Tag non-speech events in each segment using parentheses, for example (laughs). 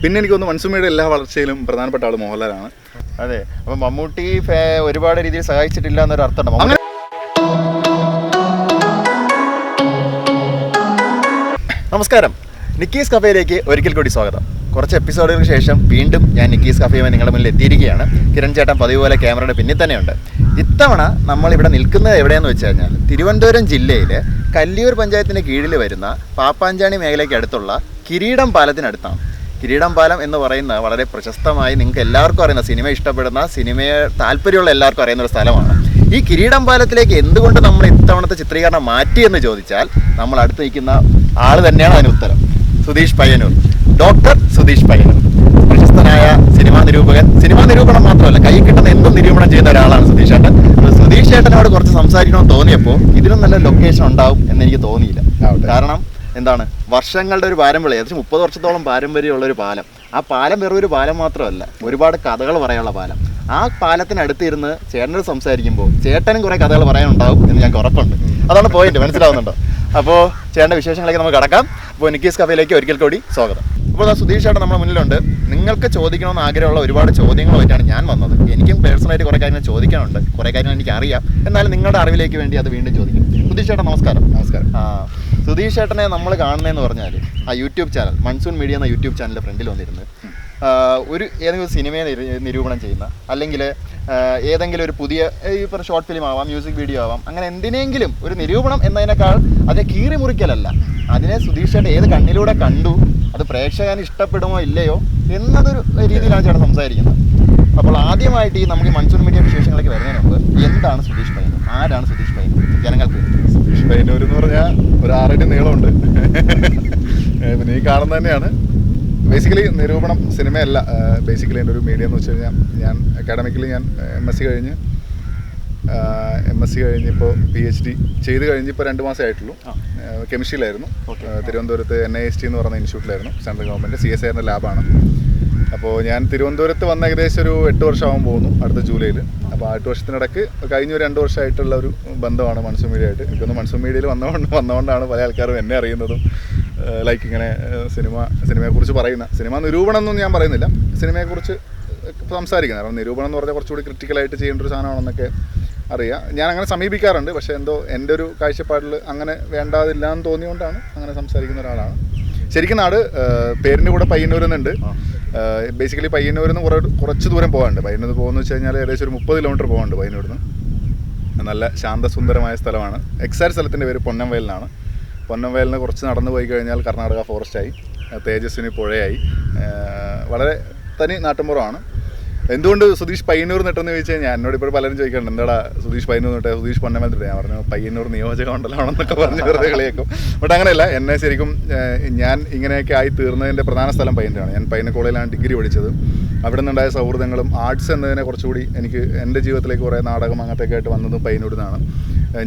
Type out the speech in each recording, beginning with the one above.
പിന്നെ എനിക്ക് തോന്നുന്നു മൻസുമയുടെ എല്ലാ വളർച്ചയിലും പ്രധാനപ്പെട്ട ആൾ മോഹൻലാലാണ്. അതെ. അപ്പൊ മമ്മൂട്ടി ഒരുപാട് രീതിയിൽ സഹായിച്ചിട്ടില്ല എന്നൊരു അർത്ഥമുണ്ട്. നമസ്കാരം. നിക്കീസ് കഫേയിലേക്ക് ഒരിക്കൽ കൂടി സ്വാഗതം. കുറച്ച് എപ്പിസോഡുകൾക്ക് ശേഷം വീണ്ടും ഞാൻ നിക്കീസ് കഫേയുമായി നിങ്ങളുടെ മുന്നിൽ എത്തിയിരിക്കുകയാണ്. കിരൺ ചേട്ടൻ പതിവ് പോലെ ക്യാമറയുടെ പിന്നിൽ തന്നെയുണ്ട്. ഇത്തവണ നമ്മൾ ഇവിടെ നിൽക്കുന്നത് എവിടെയെന്ന് വെച്ച് കഴിഞ്ഞാൽ തിരുവനന്തപുരം ജില്ലയിലെ കല്ലിയൂർ പഞ്ചായത്തിന് കീഴിൽ വരുന്ന പാപ്പാഞ്ചാണി മേഖലയ്ക്ക് അടുത്തുള്ള കിരീടം പാലത്തിനടുത്താണ്. കിരീടം പാലം എന്ന് പറയുന്ന വളരെ പ്രശസ്തമായി നിങ്ങൾക്ക് എല്ലാവർക്കും അറിയുന്ന സിനിമ ഇഷ്ടപ്പെടുന്ന സിനിമയെ താല്പര്യമുള്ള എല്ലാവർക്കും അറിയുന്ന ഒരു സ്ഥലമാണ്. ഈ കിരീടം പാലത്തിലേക്ക് എന്തുകൊണ്ട് നമ്മൾ ഇത്തവണത്തെ ചിത്രീകരണം മാറ്റി എന്ന് ചോദിച്ചാൽ നമ്മൾ അടുത്ത് നിൽക്കുന്ന ആൾ തന്നെയാണ് അതിന് ഉത്തരം. സുധീഷ് പയ്യന്നൂർ. ഡോക്ടർ സുധീഷ് പയ്യന്നൂർ. പ്രശസ്തനായ സിനിമാ നിരൂപകൻ. സിനിമാ നിരൂപണം മാത്രമല്ല കൈ കിട്ടുന്ന എന്തും നിരൂപണം ചെയ്യുന്ന ഒരാളാണ് സുധീഷ് ഏട്ടൻ. സുധീഷ് ചേട്ടനോട് കുറച്ച് സംസാരിക്കണമെന്ന് തോന്നിയപ്പോൾ ഇതിനും നല്ല ലൊക്കേഷൻ ഉണ്ടാവും എന്ന് എനിക്ക് തോന്നിയില്ല. കാരണം എന്താണ്? വർഷങ്ങളുടെ ഒരു പാരമ്പര്യം. ഏകദേശം മുപ്പത് വർഷത്തോളം പാരമ്പര്യമുള്ള ഒരു പാലം. ആ പാലം വെറും ഒരു പാലം മാത്രമല്ല ഒരുപാട് കഥകൾ പറയാനുള്ള പാലം. ആ പാലത്തിനടുത്തിരുന്ന് ചേട്ടനോട് സംസാരിക്കുമ്പോൾ ചേട്ടനും കുറേ കഥകൾ പറയാനുണ്ടാവും എന്ന് ഞങ്ങൾക്ക് ഉറപ്പുണ്ട്. അതാണ് പോയിന്റ് മനസ്സിലാവുന്നുണ്ടോ? അപ്പോൾ ചേട്ടന്റെ വിശേഷങ്ങളിലേക്ക് നമുക്ക് കടക്കാം. അപ്പോൾ നിക്കീസ് കഫയിലേക്ക് ഒരിക്കൽ കൂടി സ്വാഗതം. അപ്പോൾ സുധീഷ് ചേട്ടൻ നമ്മുടെ മുന്നിലുണ്ട്. നിങ്ങൾക്ക് ചോദിക്കണമെന്ന് ആഗ്രഹമുള്ള ഒരുപാട് ചോദ്യങ്ങളുമായിട്ടാണ് ഞാൻ വന്നത്. എനിക്കും പേഴ്സണലായിട്ട് കുറേ കാര്യങ്ങൾ ചോദിക്കാനുണ്ട്. കുറേ കാര്യങ്ങൾ എനിക്ക് അറിയാം എന്നാലും നിങ്ങളുടെ അറിവിലേക്ക് വേണ്ടി അത് വീണ്ടും ചോദിക്കും. സുധീഷ് ചേട്ടൻ നമസ്കാരം. നമസ്കാരം. ആ. സുധീഷ് ചേട്ടനെ നമ്മൾ കാണുന്നതെന്ന് പറഞ്ഞാൽ ആ യൂട്യൂബ് ചാനൽ മൺസൂൺ മീഡിയ എന്ന യൂട്യൂബ് ചാനലിന്റെ ഫ്രണ്ടിൽ വന്നിരുന്നു ഒരു ഏതെങ്കിലും സിനിമയെ നിരൂപണം ചെയ്യുന്ന അല്ലെങ്കിൽ ഏതെങ്കിലും ഒരു പുതിയ ഈ ഇപ്പോൾ ഷോർട്ട് ഫിലിം ആവാം മ്യൂസിക് വീഡിയോ ആവാം അങ്ങനെ എന്തിനെങ്കിലും ഒരു നിരൂപണം എന്നതിനേക്കാൾ അതിനെ കീറി മുറിക്കലല്ല അതിനെ ചേട്ടൻ ഏത് കണ്ണിലൂടെ കണ്ടു അത് പ്രേക്ഷകന് ഇഷ്ടപ്പെടുമോ ഇല്ലയോ എന്നതൊരു രീതിയിലാണ് ചേട്ടൻ സംസാരിക്കുന്നത്. അപ്പോൾ ആദ്യമായിട്ട് ഈ നമുക്ക് മൺസൂൺ മീഡിയ വിശേഷങ്ങളിലേക്ക് വരുന്നതിന് മുമ്പ് എന്താണ് സുധീഷ് പൈനൂർ ആരാണ് സുധീഷ് പൈനൂർ ജനങ്ങൾക്ക് സുധീഷ് പൈനൂർ എന്ന് പറഞ്ഞാൽ ഒരു ആറടി നീളമുണ്ട്. പിന്നെ ഈ കാണുന്ന തന്നെയാണ്. ബേസിക്കലി നിരൂപണം സിനിമയല്ല. ബേസിക്കലി എന്റെ ഒരു മീഡിയ എന്ന് വെച്ച് കഴിഞ്ഞാൽ ഞാൻ അക്കാഡമിക്കലി ഞാൻ എം എസ് സി കഴിഞ്ഞ് എം എസ് സി കഴിഞ്ഞിപ്പോൾ പി എച്ച് ഡി ചെയ്ത് കഴിഞ്ഞ് ഇപ്പോൾ രണ്ട് മാസമേ ആയിട്ടുള്ളൂ. കെമിസ്ട്രിയിലായിരുന്നു തിരുവനന്തപുരത്ത് എൻ ഐ എസ് ടി എന്ന് പറയുന്ന ഇൻസ്റ്റിറ്റ്യൂട്ടിലായിരുന്നു central government C S I എന്ന ലാബാണ് അപ്പോൾ ഞാൻ തിരുവനന്തപുരത്ത് വന്ന ഏകദേശം ഒരു എട്ട് വർഷമാകാൻ പോകുന്നു അടുത്ത ജൂലൈയിൽ അപ്പോൾ ആ എട്ട് വർഷത്തിനിടയ്ക്ക് കഴിഞ്ഞ ഒരു രണ്ട് വർഷമായിട്ടുള്ള ഒരു ബന്ധമാണ് മൺസൂൺ മീഡിയ ആയിട്ട് എനിക്കൊന്ന് മൺസൂൺ മീഡിയയിൽ വന്നതുകൊണ്ട് വന്നതുകൊണ്ടാണ് പല ആൾക്കാരും എന്നെ അറിയുന്നതും ലൈക്ക് ഇങ്ങനെ സിനിമ സിനിമയെക്കുറിച്ച് പറയുന്ന. സിനിമ നിരൂപണം എന്നൊന്നും ഞാൻ പറയുന്നില്ല. സിനിമയെക്കുറിച്ച് സംസാരിക്കുന്നത്. കാരണം നിരൂപണം എന്ന് പറഞ്ഞാൽ കുറച്ചുകൂടി ക്രിട്ടിക്കലായിട്ട് ചെയ്യേണ്ട ഒരു സാധനമാണെന്നൊക്കെ അറിയാം. ഞാൻ അങ്ങനെ സമീപിക്കാറുണ്ട്. പക്ഷേ എന്തോ എന്റെ ഒരു കാഴ്ചപ്പാടിൽ അങ്ങനെ വേണ്ടാതില്ല എന്ന് തോന്നിയുകൊണ്ടാണ് അങ്ങനെ സംസാരിക്കുന്ന ഒരാളാണ്. ശരിക്കും നാട് പേരിന്റെ കൂടെ പയ്യന്നൂരെന്നുണ്ട്. ബേസിക്കലി പയ്യന്നൂരിൽ നിന്ന് കുറേ കുറച്ച് ദൂരം പോകാനുണ്ട്. പയ്യന്നൂർ പോകുന്നത് വെച്ച് കഴിഞ്ഞാൽ ഏകദേശം ഒരു മുപ്പത് കിലോമീറ്റർ പോകാനുണ്ട് പയ്യന്നൂരിൽ നിന്ന് നല്ല ശാന്തസുന്ദരമായ സ്ഥലമാണ്. എക്സാക്ട് സ്ഥലത്തിന്റെ പേര് പൊന്നംവയലിനാണ്. പൊന്നംവയലിന് കുറച്ച് നടന്നു പോയി കഴിഞ്ഞാൽ കർണാടക ഫോറസ്റ്റായി തേജസ്വിനി പുഴയായി. വളരെ തനി നാട്ടുമ്പുറമാണ്. എന്തുകൊണ്ട് സുധീഷ് പയ്യന്നൂർ നിട്ടെന്ന് ചോദിച്ചു കഴിഞ്ഞാൽ എന്നോട് ഇപ്പോൾ പലരും ചോദിക്കാറുണ്ട് എന്താടാ സുധീഷ് പയ്യന്നൂർ നിട്ടെ? സുധീഷ് പൊന്നമൽ നിട്ടെ? ഞാൻ പറഞ്ഞു പയ്യന്നൂർ നിയോജക മണ്ഡലമാണെന്നൊക്കെ പറഞ്ഞ് വെറുതെ കളിയാക്കും. ബട്ട് അങ്ങനെയല്ല എന്നെ ശരിക്കും ഞാൻ ഇങ്ങനെയൊക്കെ ആയി തീർന്നതിന്റെ പ്രധാന സ്ഥലം പയ്യന്നൂരാണ്. ഞാൻ പയ്യന്ന കോളേജിലാണ് ഡിഗ്രി പഠിച്ചത്. അവിടെ നിന്നുണ്ടായ സൗഹൃദങ്ങളും ആർട്സ് എന്നതിനെ കുറച്ചുകൂടി എനിക്ക് എന്റെ ജീവിതത്തിലേക്ക് കുറേ നാടകം അങ്ങനത്തെയൊക്കെ ആയിട്ട് വന്നതും പയ്യന്നൂരിൽ നിന്നാണ്.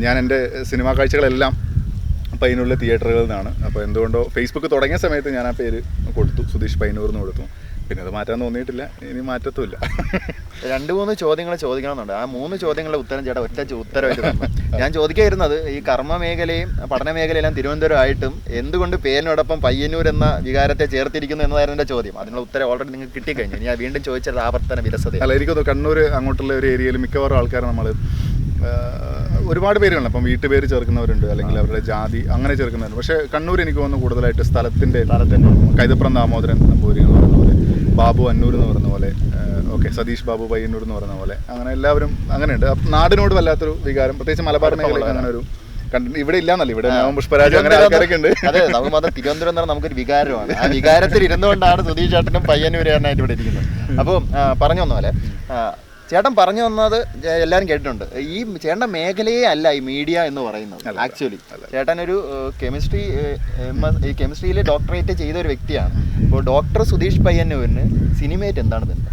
ഞാൻ എന്റെ സിനിമാ കാഴ്ചകളെല്ലാം പയ്യന്നൂരിലെ തിയേറ്ററുകളിൽ നിന്നാണ്. അപ്പോൾ എന്തുകൊണ്ടോ ഫേസ്ബുക്ക് തുടങ്ങിയ സമയത്ത് ഞാൻ ആ പേര് കൊടുത്തു സുധീഷ് പയ്യന്നൂർ എന്ന് കൊടുത്തു. പിന്നെ അത് മാറ്റാൻ തോന്നിയിട്ടില്ല. ഇനി മാറ്റത്തുമില്ല. രണ്ട് മൂന്ന് ചോദ്യങ്ങൾ ചോദിക്കണമെന്നുണ്ട്. ആ മൂന്ന് ചോദ്യങ്ങളുടെ ഉത്തരം ചേട്ടാ ഒറ്റ ഉത്തരമായിട്ട് ഞാൻ ചോദിക്കായിരുന്നത് ഈ കർമ്മ മേഖലയും പഠന മേഖലയെല്ലാം തിരുവനന്തപുരം ആയിട്ടും എന്തുകൊണ്ട് പേരിനോടൊപ്പം പയ്യന്നൂർ എന്ന വികാരത്തെ ചേർത്തിരിക്കുന്നു എന്നതായിരുന്നു എന്റെ ചോദ്യം. അതിനുള്ള ഉത്തരം ഓൾറെഡി നിങ്ങൾക്ക് കിട്ടിക്കഴിഞ്ഞു. ഞാൻ വീണ്ടും ചോദിച്ചത് ആവർത്തന വിരസത അല്ല എനിക്കൊന്ന് കണ്ണൂർ അങ്ങോട്ടുള്ള ഒരു ഏരിയയിൽ മിക്കവാറും ആൾക്കാർ നമ്മൾ ഒരുപാട് പേരുണ്ട് അപ്പം വീട്ടുപേര് ചേർക്കുന്നവരുണ്ട് അല്ലെങ്കിൽ അവരുടെ ജാതി അങ്ങനെ ചേർക്കുന്നവരുണ്ട്. പക്ഷേ കണ്ണൂർ എനിക്ക് തോന്നുന്നു കൂടുതലായിട്ട് സ്ഥലത്തിന്റെ കൈതപ്രം ദാമോദരൻ നമ്പൂരി എന്ന് പറയുന്ന പോലെ ബാബു അന്നൂർ എന്ന് പറയുന്ന പോലെ ഓക്കെ സതീഷ് ബാബു പയ്യന്നൂർ എന്ന് പറയുന്ന പോലെ അങ്ങനെ എല്ലാവരും അങ്ങനെയുണ്ട്. നാടിനോട് വല്ലാത്തൊരു വികാരം പ്രത്യേകിച്ച് മലബാർ മേഖലയിൽ അങ്ങനെ ഒരു ഇവിടെ ഇല്ലാന്നല്ല ഇവിടെ പുഷ്പരാജ് അങ്ങനെ ആൾക്കാരൊക്കെ ഉണ്ട്. അതെ നമുക്ക് മാത്രം തിരുവനന്തപുരം എന്ന് പറഞ്ഞാൽ നമുക്കൊരു വികാരമാണ്. ആ വികാരത്തിൽ ഇരുന്നുകൊണ്ടാണ് സുധീഷ് ചേട്ടനും പയ്യന്നൂരാനായിട്ട് ഇവിടെ ഇരിക്കുന്നത്. അപ്പോൾ പറഞ്ഞു വന്ന പോലെ ചേട്ടൻ പറഞ്ഞു വന്നത് എല്ലാവരും കേട്ടിട്ടുണ്ട്. ഈ ചേട്ടന്റെ മേഖലയെ അല്ല ഈ മീഡിയ എന്ന് പറയുന്നത് ആക്ച്വലി ചേട്ടൻ ഒരു കെമിസ്ട്രി ഈ കെമിസ്ട്രിയിൽ ഡോക്ടറേറ്റ് ചെയ്ത ഒരു വ്യക്തിയാണ്. അപ്പോൾ ഡോക്ടർ സുധീഷ് പയ്യന്നൂരിന് സിനിമയായിട്ട് എന്താണ് ബന്ധം?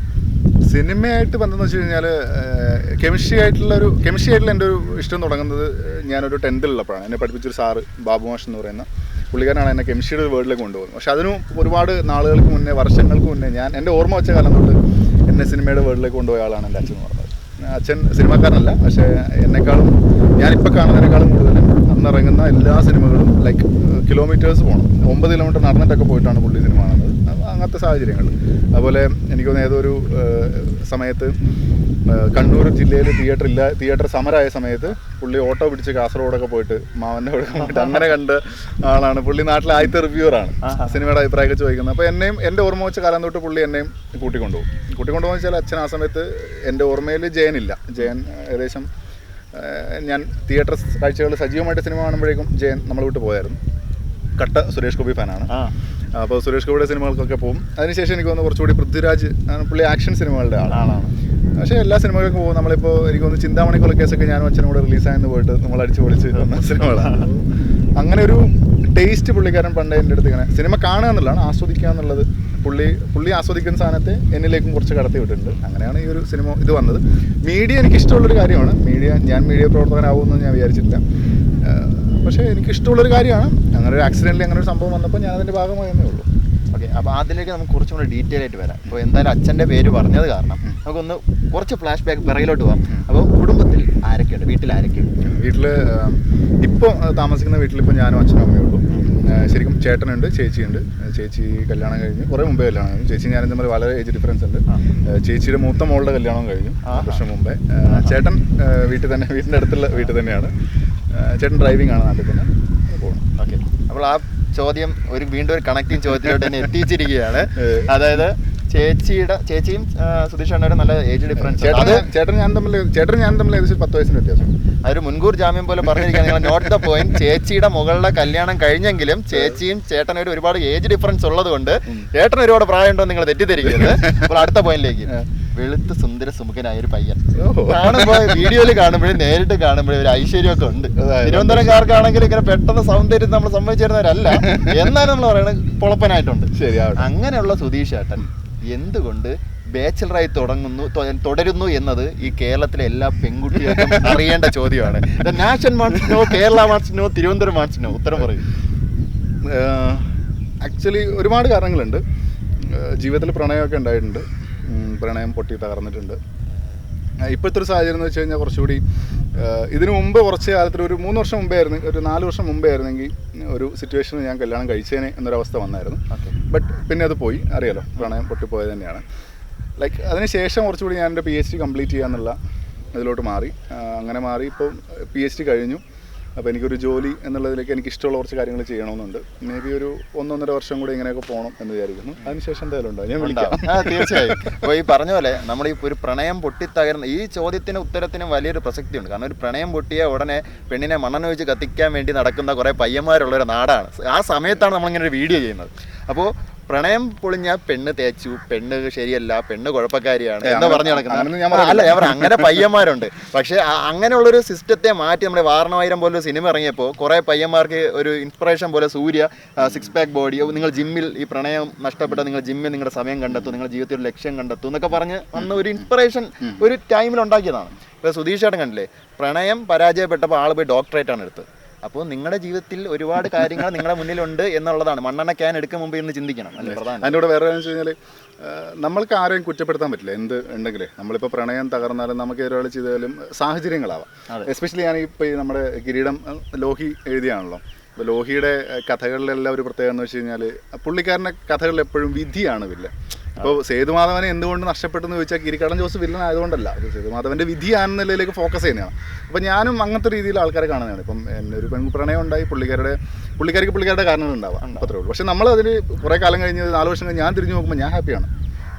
സിനിമയായിട്ട് ബന്ധം എന്ന് വെച്ച് കഴിഞ്ഞാൽ കെമിസ്ട്രി ആയിട്ടുള്ള ഒരു കെമിസ്ട്രി ആയിട്ടുള്ള എന്റെ ഒരു ഇഷ്ടം തുടങ്ങുന്നത് ഞാനൊരു ടെൻത്തിലുള്ളപ്പോഴാണ് എന്നെ പഠിപ്പിച്ചൊരു സാറ് ബാബു മാഷ് എന്ന് പറയുന്ന പുള്ളിക്കാരനാണ് എന്നെ കെമിസ്ട്രിയുടെ വേർഡിലേക്ക് കൊണ്ടുപോകുന്നത്. പക്ഷെ അതിനും ഒരുപാട് നാളുകൾക്ക് മുന്നേ വർഷങ്ങൾക്ക് മുന്നേ ഞാൻ എന്റെ ഓർമ്മ വെച്ച കാലം തൊട്ട് എന്നെ സിനിമയുടെ വേൾഡിലേക്ക് കൊണ്ടുപോയ ആളാണ് എന്റെ അച്ഛൻ എന്ന് പറഞ്ഞത്. അച്ഛൻ സിനിമക്കാരനല്ല പക്ഷേ എന്നെക്കാളും ഞാനിപ്പോൾ കാണുന്നതിനേക്കാളും കൂടുതൽ അന്നിറങ്ങുന്ന എല്ലാ സിനിമകളും ലൈക്ക് കിലോമീറ്റേഴ്സ് പോകണം ഒമ്പത് കിലോമീറ്റർ നടന്നിട്ടൊക്കെ പോയിട്ടാണ് പുള്ളി സിനിമ കാണുന്നത്. അങ്ങനത്തെ സാഹചര്യങ്ങൾ. അതുപോലെ എനിക്ക് തോന്നുന്നു ഏതൊരു സമയത്ത് കണ്ണൂർ ജില്ലയിൽ തിയേറ്റർ ഇല്ല തിയേറ്റർ സമരമായ സമയത്ത് പുള്ളി ഓട്ടോ പിടിച്ച് കാസർഗോഡൊക്കെ പോയിട്ട് മാവന്റെ അവിടെ പോയിട്ട് അങ്ങനെ കണ്ട ആളാണ്. പുള്ളി നാട്ടിലെ ആദ്യത്തെ റിവ്യൂവറാണ് സിനിമയുടെ അഭിപ്രായമൊക്കെ ചോദിക്കുന്നത്. അപ്പോൾ എന്നെയും എന്റെ ഓർമ്മ വെച്ച കാലം തൊട്ട് പുള്ളി എന്നെയും കൂട്ടിക്കൊണ്ടുപോകും. കൂട്ടിക്കൊണ്ടുപോകുന്ന വെച്ചാൽ അച്ഛൻ ആ സമയത്ത് എന്റെ ഓർമ്മയിൽ ജയനില്ല. ജയൻ ഏകദേശം ഞാൻ തിയേറ്റർ കാഴ്ചകൾ സജീവമായിട്ട് സിനിമ കാണുമ്പോഴേക്കും ജയൻ നമ്മൾ വിട്ട് പോയായിരുന്നു. കട്ട സുരേഷ് ഗോപി ഫാനാണ് അപ്പോൾ സുരേഷ് ഗോപിയുടെ സിനിമകൾക്കൊക്കെ പോകും. അതിനുശേഷം എനിക്ക് തോന്നുന്നു കുറച്ചുകൂടി പൃഥ്വിരാജ് പുള്ളി ആക്ഷൻ സിനിമകളുടെ ആളാണ്. പക്ഷേ എല്ലാ സിനിമകൾക്കും പോകും. നമ്മളിപ്പോൾ എനിക്ക് തോന്നുന്നു ചിന്താമണി കൊലക്കേസൊക്കെ ഞാനും അച്ഛനും കൂടെ റിലീസായെന്ന് പോയിട്ട് നമ്മൾ അടിച്ച് പൊളിച്ച് വന്ന (laughs) സിനിമകളാണ്. അങ്ങനെ ഒരു ടേസ്റ്റ് പുള്ളിക്കാരൻ പണ്ട് എന്റെ അടുത്ത് ഇങ്ങനെ സിനിമ കാണുക എന്നുള്ളതാണ് ആസ്വദിക്കുക എന്നുള്ളത്. പുള്ളി പുള്ളി ആസ്വദിക്കുന്ന സാധനത്തെ എന്നിലേക്കും കുറച്ച് കടത്തി വിട്ടിട്ടുണ്ട്. അങ്ങനെയാണ് ഈ ഒരു സിനിമ ഇത് വന്നത്. മീഡിയ എനിക്ക് ഇഷ്ടമുള്ളൊരു കാര്യമാണ്. മീഡിയ ഞാൻ മീഡിയ പ്രവർത്തകനാവുമെന്ന് ഞാൻ വിചാരിച്ചിട്ടില്ല. പക്ഷേ എനിക്ക് ഇഷ്ടമുള്ളൊരു കാര്യമാണ്. അങ്ങനെ ഒരു ആക്സിഡന്റിൽ അങ്ങനെ ഒരു സംഭവം വന്നപ്പോൾ ഞാൻ അതിന്റെ ഭാഗമായെന്നേ ഉള്ളൂ. ഓക്കെ അപ്പോൾ അതിലേക്ക് നമുക്ക് കുറച്ചും കൂടി ഡീറ്റെയിൽ ആയിട്ട് വരാം. അപ്പോൾ എന്തായാലും അച്ഛന്റെ പേര് പറഞ്ഞത് കാരണം നമുക്കൊന്ന് കുറച്ച് ഫ്ലാഷ് ബാക്ക് പിറകിലോട്ട് പോകാം അപ്പോൾ കുടുംബത്തിൽ ആരൊക്കെയുണ്ട്? വീട്ടിൽ ആരൊക്കെയുണ്ട്? വീട്ടിൽ ഇപ്പോൾ താമസിക്കുന്ന വീട്ടിൽ ഇപ്പോൾ ഞാനും അച്ഛനും അമ്മയേ ഉള്ളൂ. ശരിക്കും ചേട്ടനുണ്ട് ചേച്ചിയുണ്ട്. ചേച്ചി കല്യാണം കഴിഞ്ഞു. കുറേ മുമ്പേ കല്യാണം കഴിഞ്ഞു. ചേച്ചി ഞാനും തമ്മിൽ വളരെ ഏജ് ഡിഫറൻസ് ഉണ്ട്. ചേച്ചിയുടെ മൂത്ത മോളുടെ കല്യാണം കഴിഞ്ഞു. വർഷം മുമ്പേ. ആ, ചേട്ടൻ വീട്ടിൽ തന്നെ വീടിന്റെ അടുത്തുള്ള വീട്ടിൽ തന്നെയാണ്. ചേട്ടൻ ഡ്രൈവിംഗ് ആണ് നാട്ടിൽ തന്നെ. പോകണം ഓക്കെ. അപ്പോൾ ആ ചോദ്യം ഒരു വീണ്ടും ഒരു കണക്റ്റിംഗ് ചോദ്യത്തിലോട്ട് തന്നെ എത്തിച്ചിരിക്കുകയാണ്. അതായത് ചേച്ചിയുടെ ചേച്ചിയും സുതീഷ് സുധീഷ് അണ്ണനും നല്ല ഏജ് ഡിഫറൻസ് ചേട്ടൻ അത് ചേട്ടൻ ഞാൻ തമ്മിൽ ചേട്ടൻ ഞാൻ തമ്മിൽ ഏകദേശം പത്ത് വയസ്സിന് വ്യത്യാസം. അതൊരു മുൻകൂർ ജാമ്യം പോലെ പറഞ്ഞിരിക്കുകയാണ്. നിങ്ങൾ നോട്ട് ദ പോയിന്റ് ചേച്ചിയുടെ മുകളിലെ കല്യാണം കഴിഞ്ഞെങ്കിലും ചേച്ചിയും ചേട്ടനൊരു ഒരുപാട് ഏജ് ഡിഫറൻസ് ഉള്ളത് കൊണ്ട് ചേട്ടൻ ഒരുപാട് പ്രായമുണ്ടോ നിങ്ങൾ തെറ്റിദ്ധരിക്കുന്നത് അപ്പോൾ അടുത്ത പോയിന്റിലേക്ക്. വെളുത്ത് സുന്ദര സുമുഖനായ ഒരു പയ്യൻ. കാണുമ്പോൾ വീഡിയോയിൽ കാണുമ്പോഴും നേരിട്ട് കാണുമ്പോഴും ഒരു ഐശ്വര്യമൊക്കെ ഉണ്ട്. തിരുവനന്തപുരംകാർക്കാണെങ്കിൽ ഇങ്ങനെ പെട്ടെന്ന് സൗന്ദര്യം നമ്മൾ സംഭവിച്ചിരുന്നവരല്ല എന്നാലും നമ്മൾ പറയുന്നത് പൊളപ്പനായിട്ടുണ്ട്. ശരി അങ്ങനെയുള്ള സുധീഷ് ചേട്ടൻ. എന്തുകൊണ്ട് ബാച്ചലറായി തുടങ്ങുന്നു തുടരുന്നു എന്നത് ഈ കേരളത്തിലെ എല്ലാ പെൺകുട്ടികൾക്കും അറിയേണ്ട ചോദ്യമാണ്. Nation wants know Kerala wants know Thiruvananthapuram know ഉത്തരം പറയും. ആക്ച്വലി ഒരുപാട് കാരണങ്ങളുണ്ട്. ജീവിതത്തിൽ പ്രണയമൊക്കെ ഉണ്ടായിട്ടുണ്ട്. പ്രണയം പൊട്ടി തകർന്നിട്ടുണ്ട്. ഇപ്പോഴത്തെ ഒരു സാഹചര്യം എന്ന് വെച്ച് കഴിഞ്ഞാൽ കുറച്ചുകൂടി ഇതിനു മുമ്പ് കുറച്ച് കാലത്തിൽ ഒരു മൂന്ന് വർഷം മുമ്പേ ആയിരുന്നു ഒരു നാല് വർഷം മുമ്പേ ആയിരുന്നെങ്കിൽ ഒരു സിറ്റുവേഷനിൽ ഞാൻ കല്യാണം കഴിച്ചേനെ എന്നൊരവസ്ഥ വന്നായിരുന്നു. ബട്ട് പിന്നെ അത് പോയി അറിയാലോ പ്രണയം പൊട്ടിപ്പോയത് തന്നെയാണ്. ലൈക്ക് അതിനുശേഷം കുറച്ചുകൂടി ഞാൻ എന്റെ പി എച്ച് ഡി കംപ്ലീറ്റ് ചെയ്യാന്നുള്ള ഇതിലോട്ട് മാറി. അങ്ങനെ മാറി ഇപ്പം പി എച്ച് ഡി കഴിഞ്ഞു. അപ്പോൾ എനിക്കൊരു ജോലി എന്നുള്ളതിലേക്ക് എനിക്ക് ഇഷ്ടമുള്ള കുറച്ച് കാര്യങ്ങൾ ചെയ്യണമെന്നുണ്ട്. മേ ബി ഒരു ഒന്നൊന്നര വർഷം കൂടി ഇങ്ങനെയൊക്കെ പോകണം എന്ന് വിചാരിക്കുന്നു. അതിനുശേഷം എന്തായാലും ഉണ്ടാവും. ഞാൻ വിളിക്കാം. തീർച്ചയായും. അപ്പോൾ ഈ പറഞ്ഞ പോലെ നമ്മൾ ഈ ഒരു പ്രണയം പൊട്ടിത്തകർന്ന ഈ ചോദ്യത്തിന് ഉത്തരത്തിന് വലിയൊരു പ്രസക്തിയുണ്ട്. കാരണം ഒരു പ്രണയം പൊട്ടിയ ഉടനെ പെണ്ണിനെ മണ്ണെണ്ണ കത്തിക്കാൻ വേണ്ടി നടക്കുന്ന കുറേ പയ്യന്മാരുള്ള ഒരു നാടാണ്. ആ സമയത്താണ് നമ്മളിങ്ങനെ ഒരു വീഡിയോ ചെയ്യുന്നത്. അപ്പോൾ പ്രണയം പൊളിഞ്ഞ പെണ്ണ് തേച്ചു പെണ്ണ് ശരിയല്ല പെണ്ണ് കുഴപ്പക്കാരിയാണ് എന്ന് പറഞ്ഞു നടക്കുന്നത് അല്ല അവർ അങ്ങനെ പയ്യന്മാരുണ്ട്. പക്ഷെ അങ്ങനെയുള്ള അങ്ങനെയുള്ളൊരു സിസ്റ്റത്തെ മാറ്റി നമ്മുടെ വാരണവായിരം പോലെ സിനിമ ഇറങ്ങിയപ്പോൾ കുറേ പയ്യന്മാർക്ക് ഒരു ഇൻസ്പിറേഷൻ പോലെ സൂര്യ സിക്സ് പാക്ക് ബോഡി നിങ്ങൾ ജിമ്മിൽ ഈ പ്രണയം നഷ്ടപ്പെട്ട നിങ്ങൾ ജിമ്മിൽ നിങ്ങളുടെ സമയം കണ്ടെത്തും നിങ്ങളുടെ ജീവിതത്തിൽ ഒരു ലക്ഷ്യം കണ്ടെത്തും എന്നൊക്കെ പറഞ്ഞ് അന്ന് ഒരു ഇൻസ്പിറേഷൻ ഒരു ടൈമിൽ ഉണ്ടാക്കിയതാണ്. ഇപ്പോൾ സുധീഷ് ചേട്ടൻ കണ്ടില്ലേ? പ്രണയം പരാജയപ്പെട്ടപ്പോൾ ആൾ പോയി ഡോക്ടറേറ്റ് ആണ് എടുത്തത്. അപ്പോൾ നിങ്ങളുടെ ജീവിതത്തിൽ ഒരുപാട് കാര്യങ്ങൾ നിങ്ങളുടെ മുന്നിലുണ്ട് എന്നുള്ളതാണ്. മണ്ണെണ്ണ ക്യാൻ എടുക്കും മുമ്പ് ഇന്ന് ചിന്തിക്കണം. അതിന്റെ കൂടെ വേറെ വെച്ച് കഴിഞ്ഞാൽ നമ്മൾക്ക് ആരെയും കുറ്റപ്പെടുത്താൻ പറ്റില്ല. എന്ത് ഉണ്ടെങ്കിലേ നമ്മളിപ്പോൾ പ്രണയം തകർന്നാലും നമുക്ക് ഒരാൾ ചെയ്താലും സാഹചര്യങ്ങളാവാം. എസ്പെഷ്യലി ഞാൻ ഇപ്പോൾ ഈ നമ്മുടെ കിരീടം ലോഹി എഴുതിയാണല്ലോ. അപ്പോൾ ലോഹിയുടെ കഥകളിലെല്ലാം ഒരു പ്രത്യേകത എന്ന് വെച്ച് കഴിഞ്ഞാൽ പുള്ളിക്കാരന്റെ കഥകളിൽ എപ്പോഴും വിധിയാണ് വില്ല ഇപ്പോൾ സേതുമാധവനെ എന്തുകൊണ്ട് നഷ്ടപ്പെട്ടെന്ന് ചോദിച്ചാൽ കിരിക്കടൻ ജോസ് വില്ലൻ ആയതുകൊണ്ടല്ല. സേതുമാധവന്റെ സേതുമാധവന്റെ നിലയിലേക്ക് ഫോക്കസ് ചെയ്യുന്നതാണ്. അപ്പോൾ ഞാനും അങ്ങനത്തെ രീതിയിൽ ആൾക്കാരെ കാണുന്നതാണ്. ഇപ്പം ഒരു പെൺ പ്രണയം ഉണ്ടായി പുള്ളിക്കാരുടെ പുള്ളിക്കാർക്ക് പുള്ളിക്കാരുടെ കാരണങ്ങളുണ്ടാവാം അത്രേ ഉള്ളൂ. പക്ഷെ നമ്മൾ അതിൽ കുറേ കാലം കഴിഞ്ഞ് നാല് വർഷം കഴിഞ്ഞ് ഞാൻ തിരിഞ്ഞു നോക്കുമ്പോൾ ഞാൻ ഹാപ്പിയാണ്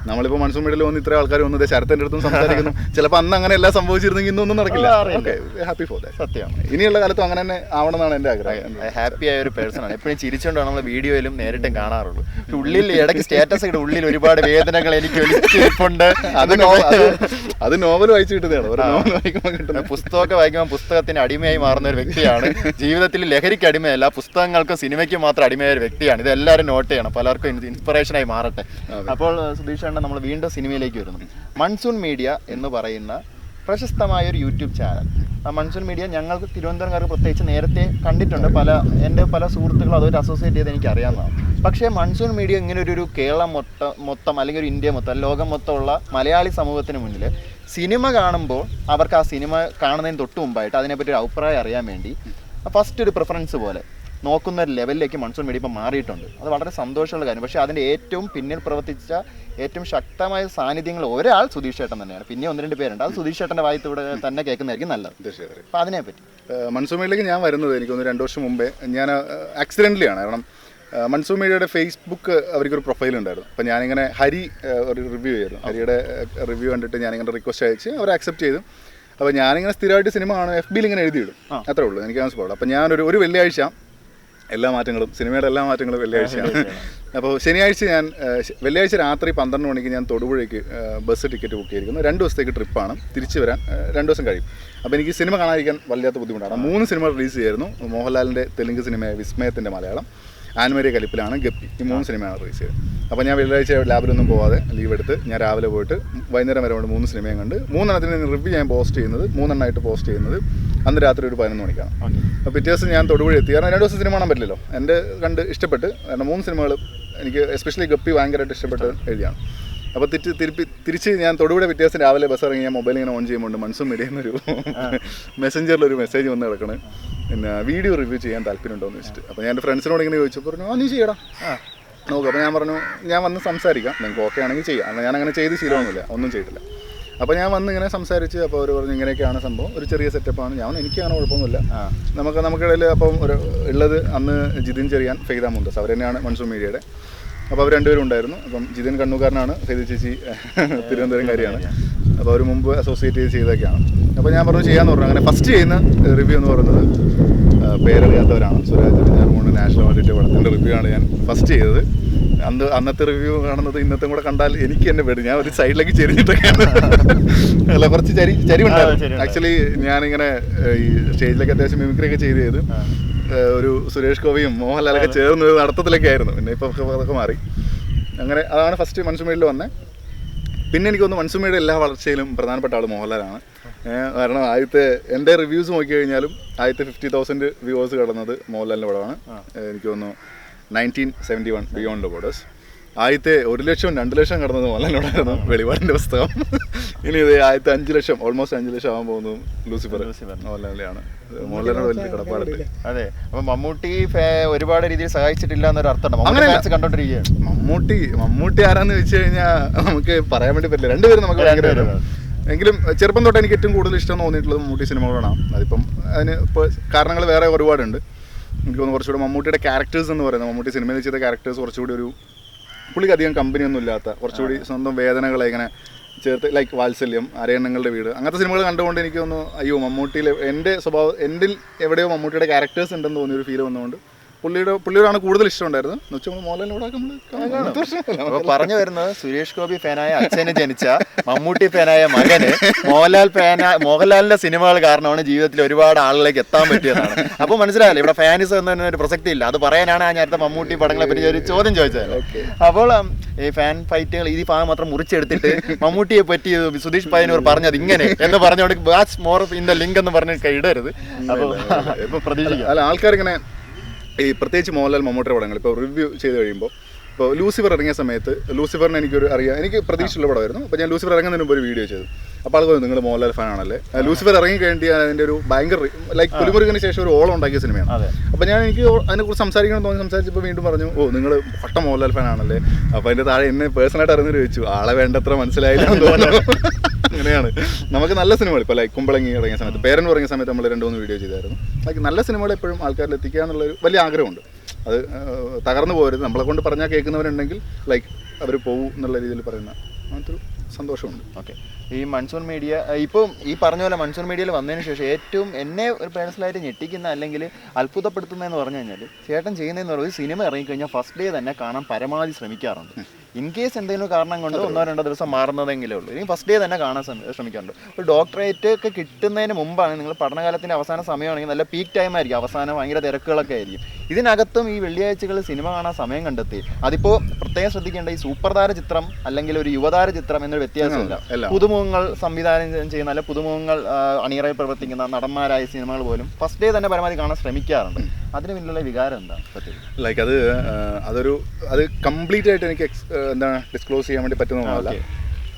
നമ്മളിപ്പോൾ മൺസൂൺ മീഡിയയിൽ വന്ന് ഇത്ര ആൾക്കാർ വന്നത് ശരത്തിന്റെ അടുത്തും സംസാരിക്കുന്നു. ചിലപ്പോൾ അന്ന് അങ്ങനെ എല്ലാം സംഭവിച്ചിരുന്നെങ്കിൽ ഇന്നൊന്നും നടക്കില്ല. ഓക്കെ ഹാപ്പി ഫോർ സത്യമാണ് ഇനിയുള്ള കാലത്തും അങ്ങനെ തന്നെ ആവണമെന്നാണ് എന്റെ ആഗ്രഹം. ഹാപ്പി ആയ ഒരു പേഴ്സൺ ആണ്. എപ്പോഴും ചിരിച്ചുകൊണ്ടാണ് നമ്മൾ വീഡിയോയിലും നേരിട്ടും കാണാറുള്ളൂ ഉള്ളിൽ ഇടയ്ക്ക് സ്റ്റാറ്റസ് ഇട്ട് ഉള്ളിൽ ഒരുപാട് വേദനകൾ എനിക്ക് നോവൽ അത് അത് നോവൽ വായിച്ചു കിട്ടുന്നതാണ്. ഒരു നോവൽ വായിക്കുമ്പോൾ കിട്ടുന്നത് പുസ്തകമൊക്കെ വായിക്കുമ്പോൾ പുസ്തകത്തിന് അടിമയായി മാറുന്ന ഒരു വ്യക്തിയാണ്. ജീവിതത്തിൽ ലഹരിക്ക് അടിമയല്ല പുസ്തകങ്ങൾക്കും സിനിമയ്ക്കും മാത്രം അടിമയായ ഒരു വ്യക്തിയാണ്. ഇത് എല്ലാവരും നോട്ട് ചെയ്യണം. പലർക്കും ഇൻസ്പിറേഷനായി മാറട്ടെ. അപ്പോൾ സുധീഷ് അണ്ണൻ നമ്മൾ വീണ്ടും സിനിമയിലേക്ക് വരുന്നു. മൺസൂൺ മീഡിയ എന്ന് പറയുന്ന പ്രശസ്തമായ ഒരു യൂട്യൂബ് ചാനൽ. ആ മൺസൂൺ മീഡിയ ഞങ്ങൾക്ക് തിരുവനന്തപുരംകാർക്ക് പ്രത്യേകിച്ച് നേരത്തെ കണ്ടിട്ടുണ്ട്. പല എന്റെ പല സുഹൃത്തുക്കളും അതൊരു അസോസിയേറ്റ് ചെയ്ത് എനിക്ക് അറിയാവുന്നതാണ് പക്ഷേ മൺസൂൺ മീഡിയ ഇങ്ങനെ ഒരു കേരളം മൊത്തം മൊത്തം അല്ലെങ്കിൽ ഒരു ഇന്ത്യ മൊത്തം ലോകം മൊത്തമുള്ള മലയാളി സമൂഹത്തിന് മുന്നിൽ സിനിമ കാണുമ്പോൾ അവർക്ക് ആ സിനിമ കാണുന്നതിന് തൊട്ട് മുമ്പായിട്ട് അതിനെപ്പറ്റി ഒരു അഭിപ്രായം അറിയാൻ വേണ്ടി ഫസ്റ്റ് ഒരു പ്രിഫറൻസ് പോലെ നോക്കുന്ന ഒരു ലെവലിലേക്ക് മൺസൂൺ മീഡിയ ഇപ്പം മാറിയിട്ടുണ്ട്. അത് വളരെ സന്തോഷമുള്ള കാര്യം. പക്ഷേ അതിന്റെ ഏറ്റവും പിന്നിൽ പ്രവർത്തിച്ച ഏറ്റവും ശക്തമായ സാന്നിധ്യങ്ങൾ ഒരാൾ സുധീഷ് ചേട്ടൻ തന്നെയാണ്. പിന്നെ ഒന്ന് രണ്ട് പേരുണ്ട്. അത് സുധീഷ് ചേട്ടന്റെ വായത്തൂടെ തന്നെ കേൾക്കുന്നതായിരിക്കും നല്ലത്. തീർച്ചയായിട്ടും അപ്പോൾ അതിനെപ്പറ്റി മൺസൂൺ മീഡിയയിലേക്ക് ഞാൻ വരുന്നത് എനിക്കൊന്ന് രണ്ട് വർഷം മുമ്പേ ഞാൻ ആക്സിഡന്റലിയാണ് കാരണം മൺസൂൺ മീഡിയയുടെ ഫേസ്ബുക്ക് അവർക്കൊരു പ്രൊഫൈൽ ഉണ്ടായിരുന്നു. അപ്പോൾ ഞാനിങ്ങനെ ഹരി ഒരു റിവ്യൂ ചെയ്തു ഹരിയുടെ റിവ്യൂ കണ്ടിട്ട് ഞാനിങ്ങനെ റിക്വസ്റ്റ് അയച്ച് അവർ ആക്സെപ്റ്റ് ചെയ്തു. അപ്പോൾ ഞാനിങ്ങനെ സ്ഥിരമായിട്ട് സിനിമ കാണും എഫ് ബിയിൽ ഇങ്ങനെ എഴുതിയിടും. അത്രേ ഉള്ളൂ. എനിക്ക് മനസ്സിലാവുള്ളൂ അപ്പോൾ ഞാനൊരു ഒരു വെള്ളിയാഴ്ച എല്ലാ മാറ്റങ്ങളും സിനിമയുടെ എല്ലാ മാറ്റങ്ങളും വെള്ളിയാഴ്ചയാണ്. അപ്പോൾ ശനിയാഴ്ച ഞാൻ വെള്ളിയാഴ്ച രാത്രി പന്ത്രണ്ട് മണിക്ക് ഞാൻ തൊടുപുഴയ്ക്ക് ബസ് ടിക്കറ്റ് ബുക്ക് ചെയ്തിരിക്കുന്നു. രണ്ട് ദിവസത്തേക്ക് ട്രിപ്പാണ്. തിരിച്ചു വരാൻ രണ്ട് ദിവസം കഴിയും. അപ്പോൾ എനിക്ക് സിനിമ കാണാതിരിക്കാൻ വല്ലാത്ത ബുദ്ധിമുട്ടാണ്. മൂന്ന് സിനിമ റിലീസ് ചെയ്യായിരുന്നു. മോഹൻലാലിന്റെ തെലുങ്ക് സിനിമയായ വിസ്മയത്തിന്റെ മലയാളം. ആൻമേരിയ കലിപ്പിലാണ് ഗപ്പി ഈ മൂന്ന് സിനിമയാണ് റിലീസ് ചെയ്തത്. അപ്പോൾ ഞാൻ വെള്ളിയാഴ്ച ലാബിലൊന്നും പോവാതെ ലീവ് എടുത്ത് ഞാൻ രാവിലെ പോയിട്ട് വൈകുന്നേരം വരെ കൊണ്ട് മൂന്ന് സിനിമയും കണ്ട് മൂന്നെണ്ണത്തിന് റിവ്യൂ ഞാൻ പോസ്റ്റ് ചെയ്യുന്നത് മൂന്നെണ്ണമായിട്ട് പോസ്റ്റ് ചെയ്യുന്നത് അന്ന് രാത്രി ഒരു പതിനൊന്ന് മണിക്കാണ്. അപ്പോൾ പിറ്റേ ദിവസം ഞാൻ തൊടുപുഴ എത്തി. കാരണം രണ്ട് ദിവസം സിനിമ കാണാൻ പറ്റില്ലല്ലോ. എന്റെ കണ്ട് ഇഷ്ടപ്പെട്ട് കാരണം മൂന്ന് സിനിമകൾ എനിക്ക് എസ്പെഷ്യലി ഗപ്പി ഭയങ്കരമായിട്ട് ഇഷ്ടപ്പെട്ട്. എഴുതിയാണ്. അപ്പോൾ തിരിച്ച് തിരുപ്പി തിരിച്ച് ഞാൻ തൊടുപുഴ പിറ്റേ ദിവസം രാവിലെ ബസ് ഇറങ്ങി ഞാൻ മൊബൈൽ ഇങ്ങനെ ഓൺ ചെയ്യുമ്പോൾ മൺസൂൺ മീഡിയ എന്നൊരു മെസ്സഞ്ചറിൽ ഒരു മെസ്സേജ് വന്ന് കിടക്കണ്. പിന്നെ വീഡിയോ റിവ്യൂ ചെയ്യാൻ താല്പര്യമുണ്ടോ എന്ന് വെച്ചിട്ട് അപ്പോൾ ഞാൻ എന്റെ ഫ്രണ്ട്സിനോട് ഇങ്ങനെ ചോദിച്ചു പറഞ്ഞു ആ നീ ചെയ്യടാ. നോക്കാം അപ്പോൾ ഞാൻ പറഞ്ഞു ഞാൻ വന്ന് സംസാരിക്കാം. നിങ്ങൾക്ക് ഓക്കെ ആണെങ്കിൽ ചെയ്യാം. കാരണം ഞാൻ അങ്ങനെ ചെയ്ത് ശീലമൊന്നുമില്ല ഒന്നും ചെയ്തില്ല അപ്പോൾ ഞാൻ വന്ന് ഇങ്ങനെ സംസാരിച്ച് അപ്പോൾ അവർ പറഞ്ഞു ഇങ്ങനെയൊക്കെയാണ് സംഭവം. ഒരു ചെറിയ സെറ്റപ്പാണ് ഞാൻ എനിക്കാണ് എനിക്ക് അങ്ങനെ കുഴപ്പമൊന്നുമില്ല. നമുക്ക് നമുക്കിടയിൽ അപ്പം ഒരു ഉള്ളത് അന്ന് ജിതിൻ ചെറിയാൻ ഫെയ്താ മുന്തസ് അവർ തന്നെയാണ് മൺസൂൺ മീഡിയയുടെ അപ്പോൾ അവർ രണ്ടുപേരും ഉണ്ടായിരുന്നു. അപ്പം ജിതിൻ കണ്ണൂക്കാരനാണ് ഫെയ്ദ ചേച്ചി തിരുവനന്തപുരംകാരിയാണ് അപ്പോൾ അവർ മുമ്പ് അസോസിയേറ്റ് ചെയ്ത് ചെയ്തൊക്കെയാണ് അപ്പോൾ ഞാൻ പറഞ്ഞു ചെയ്യാമെന്ന് പറഞ്ഞു. അങ്ങനെ ഫസ്റ്റ് ചെയ്യുന്ന റിവ്യൂ എന്ന് പറയുന്നത് പേരറിയാത്തവരാണ്. സുരാജ് ഞാറുമൂണ് നാഷണൽ ഓഡിറ്റ് പടത്തിന്റെ റിവ്യൂ ആണ് ഞാൻ ഫസ്റ്റ് ചെയ്തത്. അന്ന് അന്നത്തെ റിവ്യൂ കാണുന്നത് ഇന്നത്തെ കൂടെ കണ്ടാൽ എനിക്ക് എന്നെ പേടി. ഞാൻ ഒരു സൈഡിലേക്ക് ചെരിഞ്ഞിട്ടൊക്കെയാണ്. അല്ല കുറച്ച് ചരി ചരിവുണ്ടായിരുന്നു. ആക്ച്വലി ഞാനിങ്ങനെ ഈ സ്റ്റേജിലൊക്കെ അത്യാവശ്യം മിമിക്രി ഒക്കെ ചെയ്ത് ചെയ്ത് ഒരു സുരേഷ് ഗോപിയും മോഹൻലാലൊക്കെ ചേർന്ന് ഒരു നടത്തത്തിലൊക്കെ ആയിരുന്നു. പിന്നെ ഇപ്പോൾ അതൊക്കെ മാറി. അങ്ങനെ അതാണ് ഫസ്റ്റ് മൺസുമേഡിൽ വന്നത് പിന്നെ എനിക്ക് തോന്നുന്നു മൺസുമയുടെ എല്ലാ വളർച്ചയിലും പ്രധാനപ്പെട്ട ആൾ മോഹൻലാലാണ്. കാരണം ആദ്യത്തെ എന്റെ റിവ്യൂസ് നോക്കി കഴിഞ്ഞാലും ആദ്യത്തെ ഫിഫ്റ്റി തൗസൻഡ് വ്യൂവേഴ്സ് കടന്നത് മോഹൻലാലിന്റെ പടമാണ്. എനിക്ക് തോന്നുന്നു nineteen seventy one beyond borders ആദ്യത്തെ ഒരു ലക്ഷം രണ്ട് ലക്ഷം കടന്നത് മോഹൻലാലിനോടായിരുന്നു വെളിപാടിന്റെ പുസ്തകം. ഇനി ഇത് ആദ്യത്തെ അഞ്ച് ലക്ഷം ഓൾമോസ്റ്റ് അഞ്ച് ലക്ഷം ആവാൻ പോകുന്നു ലൂസിഫർ മോഹൻലാലിയാണ്. മോഹൻലാലിനോട് വലിയ കടപ്പാടുണ്ട് അതെ. അപ്പൊ മമ്മൂട്ടി ഒരുപാട് രീതിയിൽ സഹായിച്ചിട്ടില്ല എന്നൊരു അർത്ഥം അങ്ങനെ. കണ്ടോണ്ടിരിക്കുകയാണ്. മമ്മൂട്ടി മമ്മൂട്ടി ആരാന്ന് വെച്ച് കഴിഞ്ഞാൽ നമുക്ക് പറയാൻ വേണ്ടി പറ്റില്ല. രണ്ടുപേരും നമുക്ക് ഭയങ്കര എങ്കിലും ചെറുപ്പം തൊട്ട് എനിക്ക് ഏറ്റവും കൂടുതൽ ഇഷ്ടം തോന്നിയിട്ടുള്ളത് മമ്മൂട്ടി സിനിമകളാണ്. അതിപ്പം അതിന് ഇപ്പോൾ കാരണങ്ങൾ വേറെ ഒരുപാടുണ്ട്. എനിക്ക് തോന്നുന്നു കുറച്ചുകൂടി മമ്മൂട്ടിയുടെ ക്യാരക്ടേഴ്സ് എന്ന് പറയുന്നത് മമ്മൂട്ടി സിനിമയിൽ ചെയ്ത ക്യാരക്ടേഴ്സ് കുറച്ചുകൂടി ഒരു പുള്ളിക്ക് അധികം കമ്പനിയൊന്നും ഇല്ലാത്ത കുറച്ചുകൂടി സ്വന്തം വേദനകളെ ഇങ്ങനെ ചേർത്ത് ലൈക്ക് വാത്സല്യം അരയണ്ണങ്ങളുടെ വീട് അങ്ങനത്തെ സിനിമകൾ കണ്ടുകൊണ്ട് എനിക്ക് തോന്നുന്നു അയ്യോ മമ്മൂട്ടിയിൽ എന്റെ സ്വഭാവം എന്റെ എവിടെയോ മമ്മൂട്ടിയുടെ ക്യാരക്ടേഴ്സ് ഉണ്ടെന്ന് തോന്നിയൊരു ഫീൽ വന്നുകൊണ്ട് പുള്ളിയുടെ പുള്ളിയോടാണ് കൂടുതൽ ഇഷ്ടം ഉണ്ടായിരുന്നത് എന്ന് വെച്ചാൽ. അപ്പൊ പറഞ്ഞു വരുന്നത് സുരേഷ് ഗോപി ഫാനായ അച്ഛനെ ജനിച്ച മമ്മൂട്ടി ഫാനായ മകന് മോഹൻലാൽ ഫാന മോഹൻലാലിന്റെ സിനിമകൾ കാരണമാണ് ജീവിതത്തിൽ ഒരുപാട് ആളുകളിലേക്ക് എത്താൻ പറ്റിയതാണ്. അപ്പൊ മനസ്സിലായല്ലോ ഇവിടെ ഫാനിസ് തന്നെ ഒരു പ്രസക്തി ഇല്ല. അത് പറയാനാണ് ഞാൻ നേരത്തെ മമ്മൂട്ടി പടങ്ങളെ പറ്റി ഒരു ചോദ്യം ചോദിച്ചത്. അപ്പോൾ ഈ ഫാൻ ഫൈറ്റുകൾ ഈ ഭാഗം മാത്രം മുറിച്ചെടുത്തിട്ട് മമ്മൂട്ടിയെ പറ്റി സുധീഷ് പയ്യനൂർ പറഞ്ഞത് ഇങ്ങനെ എന്ന് പറഞ്ഞുകൊണ്ട് batch more in the link എന്ന് പറഞ്ഞ് ഇടരുത്. അപ്പോൾ പ്രതീക്ഷിക്കാം. അല്ല ആൾക്കാരിങ്ങനെ ഈ പ്രത്യേകിച്ച് മോഹൻലാൽ മമ്മൂട്ടിയുടെ പടങ്ങൾ ഇപ്പോൾ റിവ്യൂ ചെയ്ത് കഴിയുമ്പോൾ ഇപ്പോൾ ലൂസിഫർ ഇറങ്ങിയ സമയത്ത് ലൂസിഫറിനെ എനിക്കൊരു അറിയാം. എനിക്ക് പ്രതീക്ഷയുള്ള പടമായിരുന്നു. അപ്പോൾ ഞാൻ ലൂസിഫർ ഇറങ്ങുന്നതിന് മുമ്പ് ഒരു വീഡിയോ ചെയ്തു. അപ്പോൾ അതുപോലെ നിങ്ങൾ മോഹൻലാൽ ഫാൻ ആണല്ലേ? ലൂസിഫർ ഇറങ്ങി കഴിഞ്ഞിട്ട് ഞാൻ അതിന്റെ ഒരു ഭയങ്കര ലൈക്ക് പുലിമുരുകന് ശേഷം ഒരു ഓളം ഉണ്ടാക്കിയ സിനിമയാണ്. അപ്പോൾ ഞാൻ എനിക്ക് അതിനെക്കുറിച്ച് സംസാരിക്കണം തോന്നി സംസാരിച്ചപ്പോൾ വീണ്ടും പറഞ്ഞു ഓ നിങ്ങൾ പട്ട മോഹൻലാൽ ഫാൻ ആണല്ലേ? അപ്പോൾ അതിന്റെ താഴെ എന്നെ പേഴ്സണലായിട്ട് അറിഞ്ഞു ചോദിച്ചു ആളെ വേണ്ടത്ര മനസ്സിലായില്ല എന്ന് തോന്നുന്നു. അങ്ങനെയാണ്. നമുക്ക് നല്ല സിനിമകൾ ഇപ്പോൾ ലൈക്ക് കുമ്പളങ്ങി ഇറങ്ങിയ സമയത്ത് പേരൻ തുടങ്ങിയ സമയത്ത് നമ്മൾ രണ്ട് മൂന്ന് വീഡിയോ ചെയ്തായിരുന്നു. ലൈക്ക് നല്ല സിനിമകൾ എപ്പോഴും ആൾക്കാരിൽ എത്തിക്കുക എന്നുള്ളൊരു വലിയ ആഗ്രഹമുണ്ട്. അത് തകർന്നു പോകരുത് നമ്മളെ കൊണ്ട് പറഞ്ഞാൽ കേൾക്കുന്നവരുണ്ടെങ്കിൽ ലൈക്ക് അവർ പോകും എന്നുള്ള രീതിയിൽ പറയുന്ന അങ്ങനത്തെ ഒരു സന്തോഷമുണ്ട്. ഓക്കെ ഈ മൺസൂൺ മീഡിയ ഇപ്പം ഈ പറഞ്ഞ പോലെ മൺസൂൺ മീഡിയയിൽ വന്നതിന് ശേഷം ഏറ്റവും എന്നെ ഒരു പേഴ്സണലായിട്ട് ഞെട്ടിക്കുന്ന അല്ലെങ്കിൽ അത്ഭുതപ്പെടുത്തുന്നതെന്ന് പറഞ്ഞു കഴിഞ്ഞാൽ ചേട്ടൻ ചെയ്യുന്നതെന്ന് പറഞ്ഞാൽ ഒരു സിനിമ ഇറങ്ങിക്കഴിഞ്ഞാൽ ഫസ്റ്റ് ഡേ തന്നെ കാണാൻ പരമാവധി ശ്രമിക്കാറുണ്ട്. ഇൻ കേസ് എന്തെങ്കിലും കാരണം കൊണ്ട് ഒന്നോ രണ്ടോ ദിവസം മാറുന്നതെങ്കിലേ ഉള്ളൂ. ഇനി ഫസ്റ്റ് ഡേ തന്നെ കാണാൻ ശ്രമി- ശ്രമിക്കാറുണ്ട്. ഒരു ഡോക്ടറേറ്റ് ഒക്കെ കിട്ടുന്നതിന് മുമ്പാണ് നിങ്ങൾ പഠനകാലത്തിന്റെ അവസാന സമയമാണെങ്കിൽ നല്ല പീക്ക് ടൈം ആയിരിക്കും. അവസാനം ഭയങ്കര തിരക്കുകളൊക്കെ ആയിരിക്കും. ഇതിനകത്തും ഈ വെള്ളിയാഴ്ചകൾ സിനിമ കാണാൻ സമയം കണ്ടെത്തി. അതിപ്പോൾ പ്രത്യേകം ശ്രദ്ധിക്കേണ്ട ഈ സൂപ്പർതാര ചിത്രം അല്ലെങ്കിൽ ഒരു യുവതാര ചിത്രം എന്നൊരു വ്യത്യാസമില്ല. പുതുമുഖങ്ങൾ സംവിധാനം ചെയ്യുന്ന അല്ലെ പുതുമുഖങ്ങൾ അണിയറായി അണിയറയിൽ പ്രവർത്തിക്കുന്ന നടന്മാരായ സിനിമകൾ പോലും ഫസ്റ്റ് ഡേ തന്നെ പരമാവധി കാണാൻ ശ്രമിക്കാറുണ്ട്. അതിന് പിന്നിലുള്ള വികാരം എന്താ? ലൈക്ക് അത് അതൊരു അത് കംപ്ലീറ്റ് ആയിട്ട് എനിക്ക് എന്താണ് ഡിസ്ക്ലോസ് ചെയ്യാൻ വേണ്ടി പറ്റുന്നതല്ല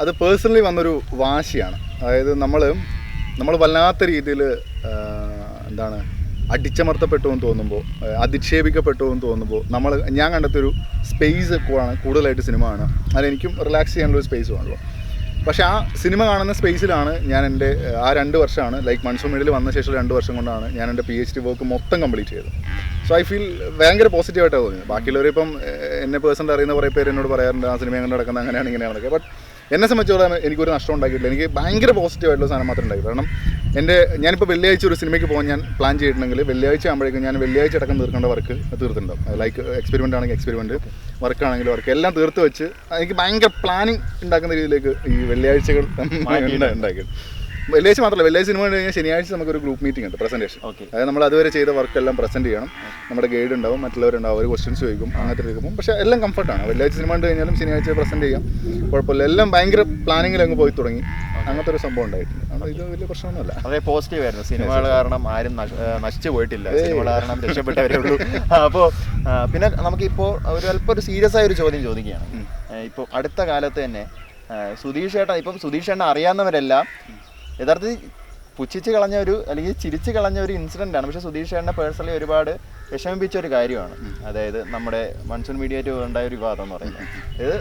അത് പേഴ്സണലി വന്നൊരു വാശിയാണ്. അതായത് നമ്മൾ നമ്മൾ വല്ലാത്ത രീതിയിൽ എന്താണ് അടിച്ചമർത്തപ്പെട്ടു എന്ന് തോന്നുമ്പോൾ അധിക്ഷേപിക്കപ്പെട്ടു എന്ന് തോന്നുമ്പോൾ നമ്മൾ ഞാൻ കണ്ടെത്തിയൊരു സ്പേസ് കൂടുതലായിട്ട് സിനിമ ആണ് അതെനിക്കും റിലാക്സ് ചെയ്യാനുള്ള ഒരു സ്പേസ് ആണല്ലോ പക്ഷേ ആ സിനിമ കാണുന്ന സ്പേസിലാണ് ഞാൻ എന്റെ ആ രണ്ട് വർഷമാണ് ലൈക്ക് മൺസൂൺ മീഡിയയിൽ വന്ന ശേഷം രണ്ട് വർഷം കൊണ്ടാണ് ഞാൻ എന്റെ പി എച്ച് ഡി വർക്ക് മൊത്തം കംപ്ലീറ്റ് ചെയ്തത്. സോ ഐ ഫീൽ ഭയങ്കര പോസിറ്റീവായിട്ടാണ് തോന്നിയത്. ബാക്കിയുള്ളവർ ഇപ്പം എന്നെ പേഴ്സണൽ അറിയുന്ന കുറേ പേര് എന്നോട് പറയാറുണ്ട് ആ സിനിമ എങ്ങനെ നടക്കുന്നത്? അങ്ങനെയാണ് ഇങ്ങനെയാണൊക്കെ ബട്ട് എന്നെ സംബന്ധിച്ചോളം എനിക്കൊരു നഷ്ടം ഉണ്ടാക്കിയിട്ടില്ല. എനിക്ക് ഭയങ്കര പോസിറ്റീവായിട്ടുള്ള സാധനം മാത്രമേ ഉണ്ടായി കാരണം എന്റെ ഞാനിപ്പോൾ വെള്ളിയാഴ്ച ഒരു സിനിമയ്ക്ക് പോകാൻ ഞാൻ പ്ലാൻ ചെയ്തിട്ടുണ്ടെങ്കിൽ വെള്ളിയാഴ്ച ആകുമ്പോഴേക്കും ഞാൻ വെള്ളിയാഴ്ച അടക്കം തീർക്കേണ്ട വർക്ക് തീർത്തിട്ടുണ്ടാവും. ലൈക്ക് എക്സ്പെരിമെന്റ് ആണെങ്കിൽ എക്സ്പെരിമെന്റ് വർക്ക് ആണെങ്കിലും വർക്ക് എല്ലാം തീർത്ത് വെച്ച് എനിക്ക് ഭയങ്കര പ്ലാനിങ് ഉണ്ടാക്കുന്ന രീതിയിലേക്ക് ഈ വെള്ളിയാഴ്ചകൾ ഉണ്ടാക്കി വെള്ളിയാഴ്ച മാത്രമല്ല വെള്ളിയാഴ്ച സിനിമ കണ്ടു കഴിഞ്ഞാൽ ശനിയാഴ്ച നമുക്കൊരു ഗ്രൂപ്പ് മീറ്റിംഗ് ഉണ്ട് പ്രസന്റേഷൻ. അതായത് നമ്മൾ അതുവരെ ചെയ്ത വർക്ക് എല്ലാം പ്രസന്റ് ചെയ്യണം. നമ്മുടെ ഗൈഡ് ഉണ്ടാവും മറ്റുള്ളവരുണ്ടാവും അവർ ക്വസ്റ്റ്യൻസ് ചോദിക്കും അങ്ങനത്തെ രീതിക്കും പക്ഷേ എല്ലാം കംഫർട്ടാണ് വെള്ളിയാഴ്ച സിനിമ കണ്ടു കഴിഞ്ഞാലും ശനിയാഴ്ച പ്രസന്റ് ചെയ്യാം. കുഴപ്പമില്ല. എല്ലാം ഭയങ്കര പ്ലാനിങ്ങിൽ അങ്ങ് പോയി തുടങ്ങി. അങ്ങനത്തെ ഒരു സംഭവം ഉണ്ടായിട്ടുണ്ട് ഇത് വലിയ പ്രശ്നമൊന്നുമല്ല. അതേ പോസിറ്റീവ് ആയിരുന്നു. സിനിമകൾ കാരണം ആരും നശ- നശിച്ചു പോയിട്ടില്ല. സിനിമകൾ കാരണം രക്ഷപ്പെട്ടവരേ ഉള്ളൂ. അപ്പോൾ പിന്നെ നമുക്കിപ്പോൾ ഒരു അല്പം ഒരു സീരിയസ് ആയ ഒരു ചോദ്യം ചോദിക്കുകയാണ്. ഇപ്പോൾ അടുത്ത കാലത്ത് തന്നെ സുധീഷ് ചേട്ടൻ ഇപ്പം സുധീഷ് ചേട്ടൻ അറിയാവുന്നവരെല്ലാം യഥാർത്ഥത്തിൽ പുച്ഛിച്ച് കളഞ്ഞ ഒരു അല്ലെങ്കിൽ ചിരിച്ച് കളഞ്ഞ ഒരു ഇൻസിഡന്റ് ആണ്. പക്ഷേ സുധീഷ് ചേട്ടനെ പേഴ്സണലി ഒരുപാട് വിഷമിപ്പിച്ച ഒരു കാര്യമാണ്. അതായത് നമ്മുടെ മൺസൂൺ മീഡിയറ്റ് ഉണ്ടായ ഒരു വിവാദം എന്ന് പറയുന്നത്. ഇത്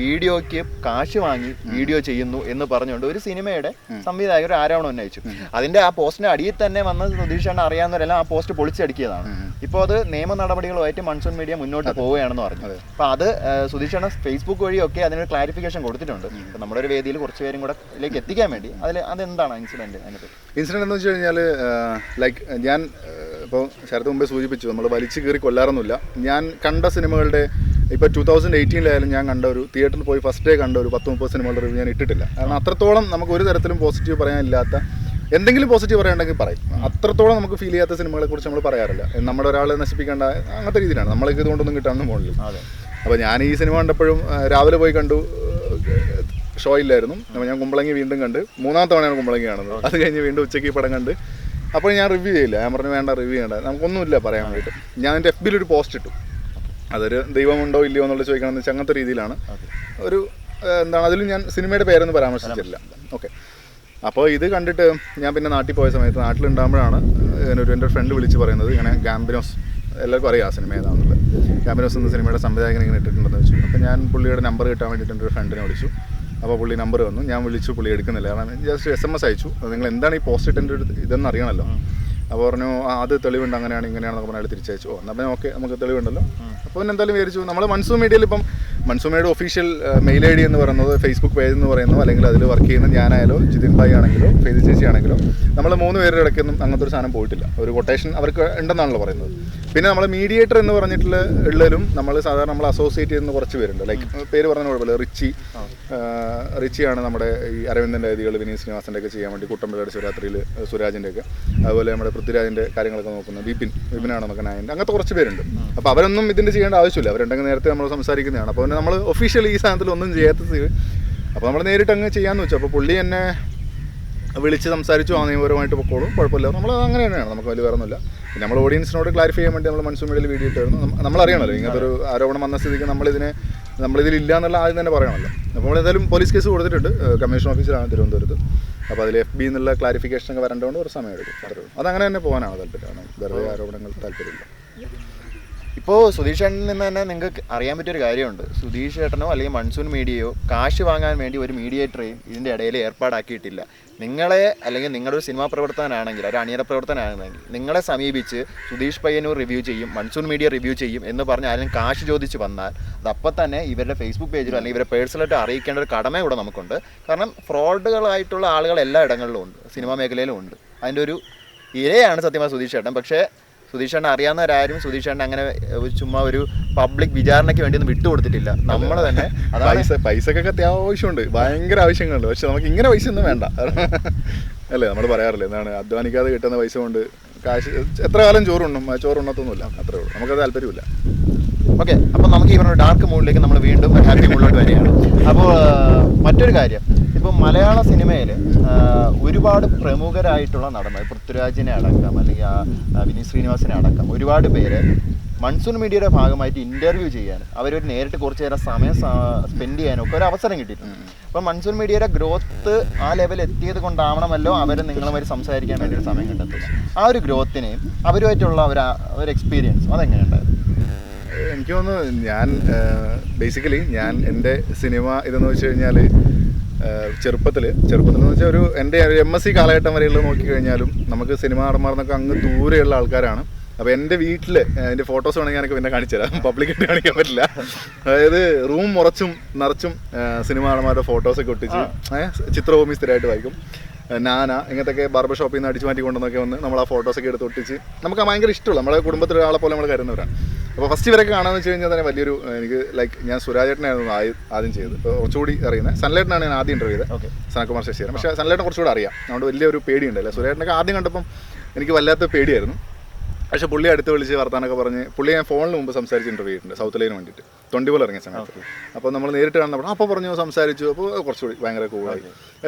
വീഡിയോയ്ക്ക് കാശ് വാങ്ങി വീഡിയോ ചെയ്യുന്നു എന്ന് പറഞ്ഞുകൊണ്ട് ഒരു സിനിമയുടെ സംവിധായകർ ആരോപണം ഉന്നയിച്ചു. അതിന്റെ ആ പോസ്റ്റിന്റെ അടിയിൽ തന്നെ വന്ന് സുധീഷാണ് അറിയാവുന്നവരെല്ലാം ആ പോസ്റ്റ് പൊളിച്ചടിക്കിയതാണ്. ഇപ്പോൾ അത് നിയമ നടപടികളുമായിട്ട് മൺസൂൺ മീഡിയ മുന്നോട്ട് പോവുകയാണെന്ന് പറഞ്ഞു. അപ്പൊ അത് സുതീഷാണ് ഫേസ്ബുക്ക് വഴിയൊക്കെ അതിനൊരു ക്ലാരിഫിക്കേഷൻ കൊടുത്തിട്ടുണ്ട്. ഇപ്പൊ നമ്മുടെ ഒരു വേദിയിൽ കുറച്ച് പേരും കൂടെ ഇതിലേക്ക് എത്തിക്കാൻ വേണ്ടി. അതിൽ അതെന്താണ് ഇൻസിഡന്റ് അതിനെ ഇൻസിഡന്റ് എന്ന് വെച്ച് കഴിഞ്ഞാൽ ലൈക്ക് ഞാൻ ഇപ്പോൾ ശരത് മുമ്പേ സൂചിപ്പിച്ചു നമ്മൾ വലിച്ചു കീറി കൊല്ലാറൊന്നുമില്ല. ഞാൻ കണ്ട സിനിമകളുടെ ഇപ്പോൾ ടൂ തൗസൻഡ് എയ്റ്റീനിലായാലും ഞാൻ കണ്ട ഒരു തിയേറ്ററിൽ പോയി ഫസ്റ്റ് ഡേ കണ്ട ഒരു പത്ത് മുപ്പത് സിനിമകളുടെ റിവ്യൂ ഞാൻ ഇട്ടിട്ടില്ല. കാരണം അത്രത്തോളം നമുക്ക് ഒരു തരത്തിലും പോസിറ്റീവ് പറയാനില്ലാത്ത എന്തെങ്കിലും പോസിറ്റീവ് പറയാനുണ്ടെങ്കിൽ പറയും. അത്രത്തോളം നമുക്ക് ഫീൽ ചെയ്യാത്ത സിനിമകളെ കുറിച്ച് നമ്മൾ പറയാറില്ല. നമ്മുടെ ഒരാളെ നശിപ്പിക്കേണ്ട അങ്ങനത്തെ രീതിയിലാണ്. നമ്മൾക്ക് ഇതുകൊണ്ടൊന്നും കിട്ടാനൊന്നും പോകുന്നില്ല അപ്പോൾ ഞാൻ ഈ സിനിമ കണ്ടപ്പോഴും രാവിലെ പോയി കണ്ടു ഷോ ഇല്ലായിരുന്നു. അപ്പോൾ ഞാൻ കുമ്പളങ്ങി വീണ്ടും കണ്ട് മൂന്നാം തവണയാണ് കുമ്പളങ്ങി കാണുന്നത്. അത് കഴിഞ്ഞ് വീണ്ടും ഉച്ചയ്ക്ക് ഈ പടം കണ്ട് അപ്പോൾ ഞാൻ റിവ്യൂ ചെയ്യില്ല. ഞാൻ പറഞ്ഞു വേണ്ട റിവ്യൂ ചെയ്യണ്ട. നമുക്കൊന്നുമില്ല പറയാൻ വേണ്ടിയിട്ട്. ഞാൻ എന്റെ എഫ് ബിയിൽ ഒരു പോസ്റ്റ് ഇട്ടു. അതൊരു ദൈവമുണ്ടോ ഇല്ലയോ എന്നുള്ളത് ചോദിക്കണമെന്ന് വെച്ചാൽ അങ്ങനത്തെ രീതിയിലാണ്. ഒരു എന്താണ് അതിലും ഞാൻ സിനിമയുടെ പേരൊന്നും പരാമർശിച്ചില്ല ഓക്കെ അപ്പോൾ ഇത് കണ്ടിട്ട് ഞാൻ പിന്നെ നാട്ടിൽ പോയ സമയത്ത് നാട്ടിലുണ്ടാകുമ്പോഴാണ് ഒരു എന്റെ ഫ്രണ്ട് വിളിച്ച് പറയുന്നത് ഇങ്ങനെ ഗാംബിനോസ് എല്ലാവർക്കും അറിയാം ആ സിനിമ ഏതാണെന്നുള്ളത് ഗാംബിനോസ് എന്ന സിനിമയുടെ സംവിധായകൻ ഇങ്ങനെ ഇട്ടിട്ടുണ്ടെന്ന് വെച്ചു. അപ്പോൾ ഞാൻ പുള്ളിയുടെ നമ്പർ കിട്ടാൻ വേണ്ടിയിട്ട് എന്റെ ഒരു ഫ്രണ്ടിനെ വിളിച്ചു. അപ്പോൾ പുള്ളി നമ്പർ വന്നു. ഞാൻ വിളിച്ചു പുള്ളി എടുക്കുന്നില്ല. കാരണം ജസ്റ്റ് എസ് എം എസ് അയച്ചു. അത് നിങ്ങൾ എന്താണ് ഈ പോസ്റ്റ് ഇട്ടേണ്ട ഒരു ഇതെന്ന് അറിയണമല്ലോ. അപ്പോൾ പറഞ്ഞു ആ അത് തെളിവുണ്ട്. അങ്ങനെയാണ് ഇങ്ങനെയാണെന്നൊക്കെ പറഞ്ഞാൽ തിരിച്ചയച്ചു. ഓ എന്നാൽ പിന്നെ ഓക്കെ നമുക്ക് തെളിവുണ്ടല്ലോ. അപ്പോൾ പിന്നെ എന്തായാലും വിചാരിച്ചു നമ്മൾ മൺസൂൺ മീഡിയയിൽ ഇപ്പം monsoon official mail I D എന്ന് പറയുന്നത് ഫേസ്ബുക്ക് പേജ് എന്ന് പറയുന്നത് അല്ലെങ്കിൽ അതിൽ വർക്ക് ചെയ്യുന്ന ഞാനായാലോ ജിതിൻ ഭായി ആണെങ്കിലോ ഫേസ് ചേച്ചി ആണെങ്കിലോ നമ്മൾ മൂന്ന് പേരുടെ ഇടയ്ക്കൊന്നും അങ്ങനത്തെ ഒരു സാധനം പോയിട്ടില്ല. ഒരു കൊട്ടേഷൻ അവർക്ക് ഉണ്ടെന്നാണല്ലോ പറയുന്നത്. പിന്നെ നമ്മൾ മീഡിയേറ്റർ എന്ന് പറഞ്ഞിട്ടുള്ള ഉള്ളതിലും നമ്മൾ സാധാരണ നമ്മൾ അസോസിയേറ്റ് ചെയ്യുന്ന കുറച്ച് പേരുണ്ട്. ലൈക്ക് പേര് പറഞ്ഞ കുഴപ്പമില്ല. റിച്ചി റിച്ചിയാണ് നമ്മുടെ ഈ അരവിന്ദന്റെ അതികൾ വിനീത് ശ്രീനിവാസന്റെ ഒക്കെ ചെയ്യാൻ വേണ്ടി കുട്ടമ്പലയുടെ ശിവരാത്രിയിൽ സുരാജിന്റെ ഒക്കെ അതുപോലെ നമ്മുടെ പൃഥ്വിരാജിന്റെ കാര്യങ്ങളൊക്കെ നോക്കുന്ന വിപിൻ വിപിനാണ് നമുക്ക് നായന്റെ അങ്ങനത്തെ കുറച്ച് പേരുണ്ട്. അപ്പോൾ അവരൊന്നും ഇതിന്റെ ചെയ്യേണ്ട ആവശ്യമില്ല. അവരുണ്ടെങ്കിൽ നേരത്തെ നമ്മൾ സംസാരിക്കുന്നതാണ്. അപ്പോൾ നമ്മൾ ഒഫീഷ്യലി ഈ സാധനത്തിൽ ഒന്നും ചെയ്യാത്ത അപ്പോൾ നമ്മൾ നേരിട്ട് അങ്ങ് ചെയ്യാമെന്ന് വെച്ചു. അപ്പോൾ പുള്ളി എന്നെ വിളിച്ച് സംസാരിച്ചു ആ നിയമപരമായിട്ട് പൊക്കോളും. കുഴപ്പമില്ല. നമ്മൾ അങ്ങനെ തന്നെയാണ്. നമുക്ക് വലിയ വേറെ ഒന്നുമില്ല നമ്മൾ ഓഡിയൻസിനോട് ക്ലാരിഫൈ ചെയ്യാൻ വേണ്ടി നമ്മൾ മൺസൂൺ മീഡിയയിൽ വീഡിയോ ഇട്ടായിരുന്നു നമ്മൾ നമ്മളറിയണമല്ലോ ഇങ്ങനത്തെ ഒരു ആരോപണം വന്ന സ്ഥിതിക്ക് നമ്മളിതിനെ നമ്മളിതിൽ ഇല്ല എന്നുള്ള ആദ്യം തന്നെ പറയണമല്ലോ. അപ്പോൾ നമ്മൾ എന്തായാലും പോലീസ് കേസ് കൊടുത്തിട്ടുണ്ട് കമ്മീഷൻ ഓഫീസിലാണ് തിരുവനന്തപുരത്ത്. അപ്പോൾ അതിൽ എഫ് ബി എന്നുള്ള ക്ലാരിഫിക്കേഷൻ ഒക്കെ വരേണ്ടതുകൊണ്ട് ഒരു സമയം എടുക്കും. അതങ്ങനെ തന്നെ പോകാനാണ് താല്പര്യം. കാരണം വെറുതെ ആരോപണങ്ങൾ താല്പര്യമില്ല. ഇപ്പോൾ സുധീഷ് ചേട്ടനിൽ നിന്ന് തന്നെ നിങ്ങൾക്ക് അറിയാൻ പറ്റിയൊരു കാര്യമുണ്ട്. സുധീഷ് ചേട്ടനോ അല്ലെങ്കിൽ മൺസൂൺ മീഡിയയോ കാശ് വാങ്ങാൻ വേണ്ടി ഒരു മീഡിയേറ്ററെയും ഇതിന്റെ ഇടയിൽ ഏർപ്പാടാക്കിയിട്ടില്ല. നിങ്ങളെ അല്ലെങ്കിൽ നിങ്ങളുടെ ഒരു സിനിമാ പ്രവർത്തകനാണെങ്കിൽ ഒരു അണിയറ പ്രവർത്തനാണെങ്കിൽ നിങ്ങളെ സമീപിച്ച് സുധീഷ് പയ്യന്നൂർ റിവ്യൂ ചെയ്യും മൺസൂൺ മീഡിയ റിവ്യൂ ചെയ്യും എന്ന് പറഞ്ഞ് ആരെങ്കിലും കാശ് ചോദിച്ച് വന്നാൽ അത് അപ്പം തന്നെ ഇവരുടെ ഫേസ്ബുക്ക് പേജിലോ അല്ലെങ്കിൽ ഇവരെ പേഴ്സണലായിട്ട് അറിയിക്കേണ്ട ഒരു കടമ ഇവിടെ നമുക്കുണ്ട്. കാരണം ഫ്രോഡുകളായിട്ടുള്ള ആളുകൾ എല്ലാ ഇടങ്ങളിലും ഉണ്ട് സിനിമാ മേഖലയിലും ഉണ്ട്. അതിന്റെ ഒരു ഇരയാണ് സത്യമായ സുധീഷ് ചേട്ടൻ. പക്ഷേ സുധീഷ് ചേട്ടൻ അറിയാവുന്നവരാരും സുധീഷ് ചേട്ടൻ അങ്ങനെ ചുമ്മാ ഒരു പബ്ലിക് വിചാരണയ്ക്ക് വേണ്ടി ഒന്നും വിട്ടുകൊടുത്തിട്ടില്ല. നമ്മൾ തന്നെ പൈസ പൈസക്കൊക്കെ അത്യാവശ്യമുണ്ട്. ഭയങ്കര ആവശ്യങ്ങളുണ്ട്. പക്ഷെ നമുക്ക് ഇങ്ങനെ പൈസ ഒന്നും വേണ്ട. (laughs) അല്ലേ നമ്മൾ പറയാറില്ലേ എന്താണ് അധ്വാനിക്കാതെ കിട്ടുന്ന പൈസ കൊണ്ട് കാശ് എത്ര കാലം ചോറുണ്ണും? ആ ചോറുണ്ണത്തൊന്നുമില്ല. അത്രേ ഉള്ളൂ. നമുക്കത് താല്പര്യമില്ല ഓക്കെ അപ്പോൾ നമുക്ക് ഈ പറഞ്ഞ ഡാർക്ക് മൂഡിലേക്ക് നമ്മൾ വീണ്ടും ഹാപ്പി മൂഡിലോട്ട് വരികയാണ്. അപ്പോൾ മറ്റൊരു കാര്യം. ഇപ്പോൾ മലയാള സിനിമയിൽ ഒരുപാട് പ്രമുഖരായിട്ടുള്ള നടന്മാർ പൃഥ്വിരാജിനെ അടക്കം അല്ലെങ്കിൽ വിനീത് ശ്രീനിവാസിനെ അടക്കം ഒരുപാട് പേര് മൺസൂൺ മീഡിയയുടെ ഭാഗമായിട്ട് ഇന്റർവ്യൂ ചെയ്യാൻ അവർ നേരിട്ട് കുറച്ച് നേരം സമയം സ്പെൻഡ് ചെയ്യാനൊക്കെ ഒരു അവസരം കിട്ടിയിട്ടുണ്ട്. അപ്പം മൺസൂൺ മീഡിയയുടെ ഗ്രോത്ത് ആ ലെവൽ എത്തിയത് കൊണ്ടാവണമല്ലോ അവർ നിങ്ങളുമായി സംസാരിക്കാൻ വേണ്ടി ഒരു സമയം കണ്ടെത്തുക ആ ഒരു ഗ്രോത്തിനെയും അവരുമായിട്ടുള്ള ഒരു ഒരു എക്സ്പീരിയൻസും അതെങ്ങനെയുണ്ടായിരുന്നു എനിക്ക് തോന്നുന്നു ഞാൻ ബേസിക്കലി ഞാൻ എന്റെ സിനിമ ഇതെന്ന് വെച്ച് കഴിഞ്ഞാൽ ചെറുപ്പത്തിൽ ചെറുപ്പത്തിൽ എന്ന് വെച്ചാൽ ഒരു എന്റെ എം എസ് സി കാലഘട്ടം വരെയുള്ള നോക്കിക്കഴിഞ്ഞാലും നമുക്ക് സിനിമ നടന്മാർന്നൊക്കെ അങ്ങ് ദൂരെയുള്ള ആൾക്കാരാണ്. അപ്പോൾ എന്റെ വീട്ടിൽ എന്റെ ഫോട്ടോസ് വേണമെങ്കിൽ ഞാനൊക്കെ പിന്നെ കാണിച്ചു തരാം. പബ്ലിക്കായിട്ട് കാണിക്കാൻ പറ്റില്ല. അതായത് റൂം മുറച്ചും നിറച്ചും സിനിമ നടന്മാരുടെ ഫോട്ടോസൊക്കെ ഒട്ടിച്ച് ചിത്രഭൂമി സ്ഥിരമായിട്ട് വായിക്കും നാന ഇങ്ങനത്തെയൊക്കെ ബാർബർ ഷോപ്പിൽ നിന്ന് അടിച്ചു മാറ്റി കൊണ്ടുവന്നൊക്കെ വന്ന് നമ്മൾ ആ ഫോട്ടോസൊക്കെ എടുത്ത് ഒട്ടിച്ച് നമുക്ക് ഭയങ്കര ഇഷ്ടമുള്ള നമ്മുടെ കുടുംബത്തിലൊരാളെ പോലെ നമ്മൾ കരുതുന്നവരാണ്. അപ്പോൾ ഫസ്റ്റ് ഇവരൊക്കെ കാണാമെന്ന് വെച്ച് കഴിഞ്ഞാൽ തന്നെ വലിയൊരു എനിക്ക് ലൈക്ക് ഞാൻ സുരാജേട്ടനായിരുന്നു ആദ്യം ആദ്യം ചെയ്തത്. ഇപ്പോൾ കുറച്ചുകൂടി അറിയുന്നത്. സൺലൈറ്റിനാണ് ഞാൻ ആദ്യം ഇന്റർവ്യൂ ചെയ്തത്. സനകുമാർ ശശിയാണ്. പക്ഷേ സൺലൈറ്റിനെ കുറച്ചുകൂടി അറിയാം. അതുകൊണ്ട് വലിയൊരു പേടിയുണ്ട് അല്ലേ? സുരേട്ടനൊക്കെ ആദ്യം കണ്ടപ്പം എനിക്ക് വല്ലാത്ത പേടിയായിരുന്നു. പക്ഷേ പുള്ളി അടുത്ത് വിളിച്ച് വർത്താനൊക്കെ പറഞ്ഞ് പുള്ളി ഞാൻ ഫോണിൽ മുമ്പ് സംസാരിച്ച് ഇന്റർവ്യൂ ചെയ്തിട്ടുണ്ട് സൗത്ത് ലൈന് വേണ്ടിയിട്ട്. തൊണ്ടിപോലെ ഇറങ്ങിയ സമയത്ത്. അപ്പോൾ നമ്മൾ നേരിട്ട് കാണുന്നപ്പോൾ അപ്പോൾ പറഞ്ഞു സംസാരിച്ചു. അപ്പോൾ കുറച്ചുകൂടി ഭയങ്കര കൂളായി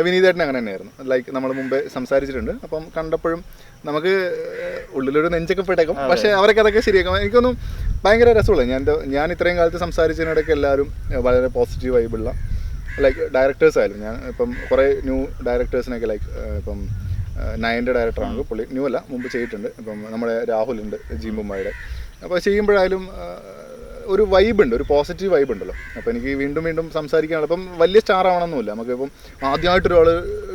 വിനീതേട്ടൻ അങ്ങനെ തന്നെയായിരുന്നു. ലൈക്ക് നമ്മൾ മുമ്പേ സംസാരിച്ചിട്ടുണ്ട്. അപ്പം കണ്ടപ്പോഴും നമുക്ക് ഉള്ളിലൊരു നെഞ്ചൊക്കെ പെട്ടേക്കും പക്ഷേ അവരൊക്കെ അതൊക്കെ ശരിയാക്കും. എനിക്കൊന്നും ഭയങ്കര രസമുള്ള ഞാൻ ഞാൻ ഇത്രയും കാലത്ത് സംസാരിച്ചതിനിടയ്ക്ക് എല്ലാവരും വളരെ പോസിറ്റീവ് വൈബുള്ള ലൈക്ക് ഡയറക്ടേഴ്സ് ആയാലും ഞാൻ ഇപ്പം കുറേ ന്യൂ ഡയറക്ടേഴ്സിനൊക്കെ ലൈക്ക് ഇപ്പം നയന്റെ ഡയറക്ടറാണ്. പുള്ളി ന്യൂ അല്ല മുമ്പ് ചെയ്തിട്ടുണ്ട്. ഇപ്പം നമ്മുടെ രാഹുലുണ്ട് ജീമ്പുമ്മയുടെ. അപ്പോൾ ചെയ്യുമ്പോഴായാലും ഒരു വൈബ് ഉണ്ട് ഒരു പോസിറ്റീവ് വൈബ് ഉണ്ടല്ലോ അപ്പോൾ എനിക്ക് വീണ്ടും വീണ്ടും സംസാരിക്കാനുള്ള ഇപ്പം വലിയ സ്റ്റാർ ആവണമെന്നില്ല നമുക്കിപ്പം ആദ്യമായിട്ട് ഒരാൾ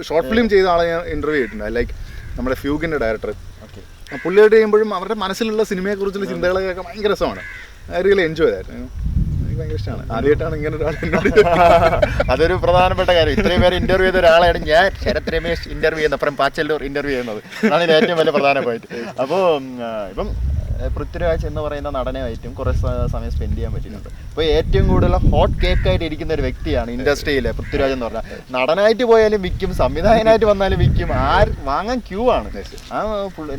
ഷോർട്ട് ഫിലിം ചെയ്ത ആളെ ഞാൻ ഇന്റർവ്യൂ ചെയ്തിട്ടുണ്ട്. ലൈക്ക് നമ്മുടെ ഫ്യൂഗിന്റെ ഡയറക്ടർ ഓക്കെ പുള്ളിയായിട്ട് ചെയ്യുമ്പോഴും അവരുടെ മനസ്സിലുള്ള സിനിമയെക്കുറിച്ചുള്ള ചിന്തകളൊക്കെ ഭയങ്കര രസമാണ്. റിയലി എൻജോയ് ചെയ്തായിരുന്നു എനിക്ക് ഭയങ്കര ഇഷ്ടമാണ് ആദ്യമായിട്ടാണ് ഇങ്ങനെ ഒരാൾ എന്നോട് അതൊരു പ്രധാനപ്പെട്ട കാര്യം. ഇത്രയും പേര് ഇന്റർവ്യൂ ചെയ്ത ഒരാളാണ് ഞാൻ ശരത് രമേശ് ഇന്റർവ്യൂ ചെയ്യുന്ന അപ്പുറം പാച്ചല്ലൂർ ഇന്റർവ്യൂ ചെയ്യുന്നത്. അതാണ് ഏറ്റവും വലിയ പ്രധാന പോയിന്റ് അപ്പോൾ ഇപ്പം പൃഥ്വിരാജ് എന്ന് പറയുന്ന നടനുമായിട്ടും കുറേ സമയം സ്പെൻഡ് ചെയ്യാൻ പറ്റിയിട്ടുണ്ട്. അപ്പോൾ ഏറ്റവും കൂടുതൽ ഹോട്ട് കേക്ക് ആയിട്ട് ഇരിക്കുന്ന ഒരു വ്യക്തിയാണ് ഇൻഡസ്ട്രിയിലെ പൃഥ്വിരാജ് എന്ന് പറഞ്ഞാൽ. നടനായിട്ട് പോയാലും വിൽക്കും സംവിധായകനായിട്ട് വന്നാലും വിൽക്കും ആ വാങ്ങാൻ ക്യൂ ആണ്. ആ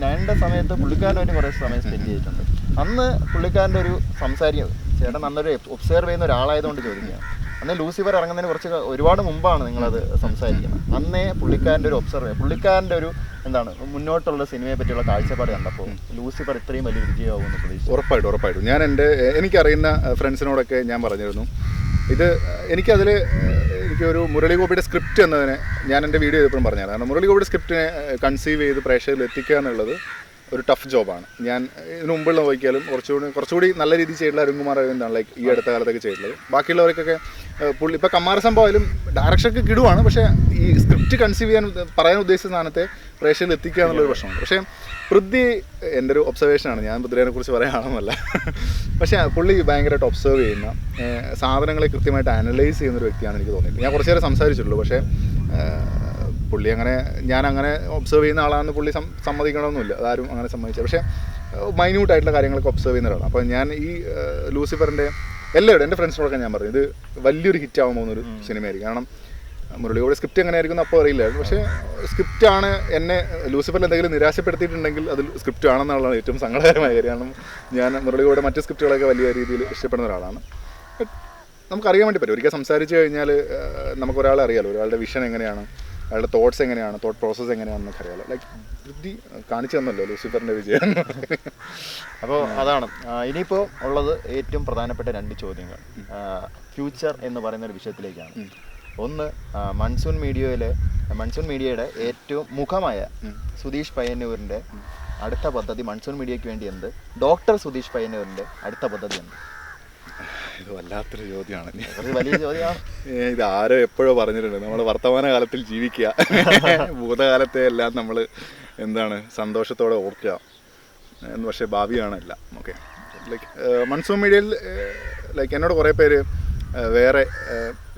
നയന്റെ സമയത്ത് പുള്ളിക്കാരനായിട്ട് കുറേ സമയം സ്പെൻഡ് ചെയ്തിട്ടുണ്ട്. അന്ന് പുള്ളിക്കാരന്റെ ഒരു സംസാരിക്കും ചേട്ടൻ നന്നൊരു ഒബ്സർവ് ചെയ്യുന്ന ഒരാളായതുകൊണ്ട് ചോദിക്കുക അന്ന് ലൂസിഫർ ഇറങ്ങുന്നതിന് കുറച്ച് ഒരുപാട് മുമ്പാണ് നിങ്ങളത് സംസാരിക്കുന്നത്. അന്നേ പുള്ളിക്കാരന്റെ ഒരു ഒബ്സർവ് പുള്ളിക്കാരന്റെ ഒരു എന്താണ് മുന്നോട്ടുള്ള സിനിമയെ പറ്റിയുള്ള കാഴ്ചപ്പാട് കണ്ടപ്പോൾ ലൂസിഫർ ഇത്രയും വലിയ വിജയമാകുമെന്ന് പ്രതീക്ഷിച്ചു. ഉറപ്പായിട്ടും ഉറപ്പായിട്ടും. ഞാൻ എന്റെ എനിക്കറിയുന്ന ഫ്രണ്ട്സിനോടൊക്കെ ഞാൻ പറഞ്ഞിരുന്നു. ഇത് എനിക്കതിൽ എനിക്കൊരു മുരളി ഗോപിയുടെ സ്ക്രിപ്റ്റ് എന്നതിനെ ഞാൻ എന്റെ വീഡിയോ ചെയ്തപ്പോഴും പറഞ്ഞു കാരണം മുരളി ഗോപിയുടെ സ്ക്രിപ്റ്റിനെ കൺസീവ് ചെയ്ത് പ്രേക്ഷകരിൽ എത്തിക്കുക എന്നുള്ളത് ഒരു ടഫ് ജോബാണ് ഞാൻ ഇതിന് മുമ്പുള്ള നോക്കിയാലും കുറച്ചുകൂടി കുറച്ചുകൂടി നല്ല രീതിയിൽ ചെയ്തിട്ടുള്ള അരുൺകുമാർ അരവിന്ദാണ് ലൈക്ക് ഈ അടുത്ത കാലത്തൊക്കെ ചെയ്തിട്ടുള്ളത്. ബാക്കിയുള്ളവർക്കൊക്കെ പുള്ളി ഇപ്പോൾ കമ്മാര സംഭവമായാലും ഡയറക്ഷനൊക്കെ കിടുവാണ് പക്ഷേ ഈ സ്ക്രിപ്റ്റ് കൺസീവ് ചെയ്യാൻ പറയാൻ ഉദ്ദേശിച്ച സ്ഥാനത്തെ പ്രേക്ഷകരിൽ എത്തിക്കുക എന്നുള്ളൊരു പ്രശ്നമാണ് പക്ഷേ പൃഥ്വി എന്റെ ഒരു ഒബ്സർവേഷനാണ് ഞാൻ പൃഥ്വിനെ കുറിച്ച് പറയാണെന്നല്ല (laughs) പക്ഷേ പുള്ളി ഭയങ്കരമായിട്ട് ഒബ്സർവ് ചെയ്യുന്ന സാധനങ്ങളെ കൃത്യമായിട്ട് അനലൈസ് ചെയ്യുന്ന ഒരു വ്യക്തിയാണ് എനിക്ക് തോന്നിയത് ഞാൻ കുറച്ചേരം സംസാരിച്ചിട്ടുള്ളൂ പക്ഷേ പുള്ളി അങ്ങനെ ഞാൻ അങ്ങനെ ഒബ്സർവ് ചെയ്യുന്ന ആളാണെന്ന് പുള്ളി സമ്മതിക്കണമെന്നില്ല അതാരും അങ്ങനെ സമ്മതിച്ചത് പക്ഷേ മൈന്യൂട്ടായിട്ടുള്ള കാര്യങ്ങളൊക്കെ ഒബ്സർവ് ചെയ്യുന്ന ഒരാളാണ്. അപ്പോൾ ഞാൻ ഈ ലൂസിഫറിന്റെ എല്ലാവരും എന്റെ ഫ്രണ്ട്സിനോടൊക്കെ ഞാൻ പറഞ്ഞു. ഇത് വലിയൊരു ഹിറ്റ് ആവാൻ പോകുന്നൊരു സിനിമയായിരിക്കും. കാരണം മുരളിയോട് സ്ക്രിപ്റ്റ് എങ്ങനെ ആയിരിക്കും അപ്പോൾ അറിയില്ല പക്ഷേ സ്ക്രിപ്റ്റ് ആണ് എന്നെ ലൂസിഫറിൽ എന്തെങ്കിലും നിരാശപ്പെടുത്തിയിട്ടുണ്ടെങ്കിൽ അത് സ്ക്രിപ്റ്റ് ആണെന്നുള്ളതാണ് ഏറ്റവും സങ്കടകരമായ കാര്യം. കാരണം ഞാൻ മുരളിയോടെ മറ്റ് സ്ക്രിപ്റ്റുകളൊക്കെ വലിയ രീതിയിൽ ഇഷ്ടപ്പെടുന്ന ഒരാളാണ്. നമുക്കറിയാൻ വേണ്ടി പറ്റും. ഒരിക്കൽ സംസാരിച്ച് കഴിഞ്ഞാൽ നമുക്കൊരാളെ അറിയാലോ. ഒരാളുടെ വിഷൻ എങ്ങനെയാണ്? അയാളുടെ തോട്ട്സ് എങ്ങനെയാണ്? തോട്ട് പ്രോസസ്സ് എങ്ങനെയാണെന്നൊക്കെ അറിയാലോ. ലൈക്ക് ബുദ്ധി കാണിച്ചു തന്നല്ലോ ലൂസിഫറിന്റെ വിജയം അപ്പോൾ അതാണ്. ഇനിയിപ്പോൾ ഉള്ളത് ഏറ്റവും പ്രധാനപ്പെട്ട രണ്ട് ചോദ്യങ്ങൾ. ഫ്യൂച്ചർ എന്ന് പറയുന്ന ഒരു വിഷയത്തിലേക്കാണ്. ഒന്ന് മൺസൂൺ മീഡിയയിലെ മൺസൂൺ മീഡിയയുടെ ഏറ്റവും മുഖമായ സുധീഷ് പയ്യന്നൂരിന്റെ അടുത്ത പദ്ധതി മൺസൂൺ മീഡിയയ്ക്ക് വേണ്ടി എന്ത്? ഡോക്ടർ സുധീഷ് പയ്യന്നൂരിന്റെ അടുത്ത പദ്ധതി എന്ത്? ഇത് വല്ലാത്തൊരു ചോദ്യമാണ്. വലിയ ചോദ്യമാണ് ഇത് ആരോ എപ്പോഴോ പറഞ്ഞിട്ടുണ്ട്. നമ്മൾ വർത്തമാന കാലത്തിൽ ജീവിക്കുക. ഭൂതകാലത്തെ എല്ലാം നമ്മൾ എന്താണ് സന്തോഷത്തോടെ ഓർക്കുക. എന്ന് പക്ഷേ ഭാവിയാണ് എല്ലാം ഓക്കെ ലൈക്ക് മൺസൂൺ മീഡിയയിൽ ലൈക്ക് എന്നോട് കുറേ പേര് വേറെ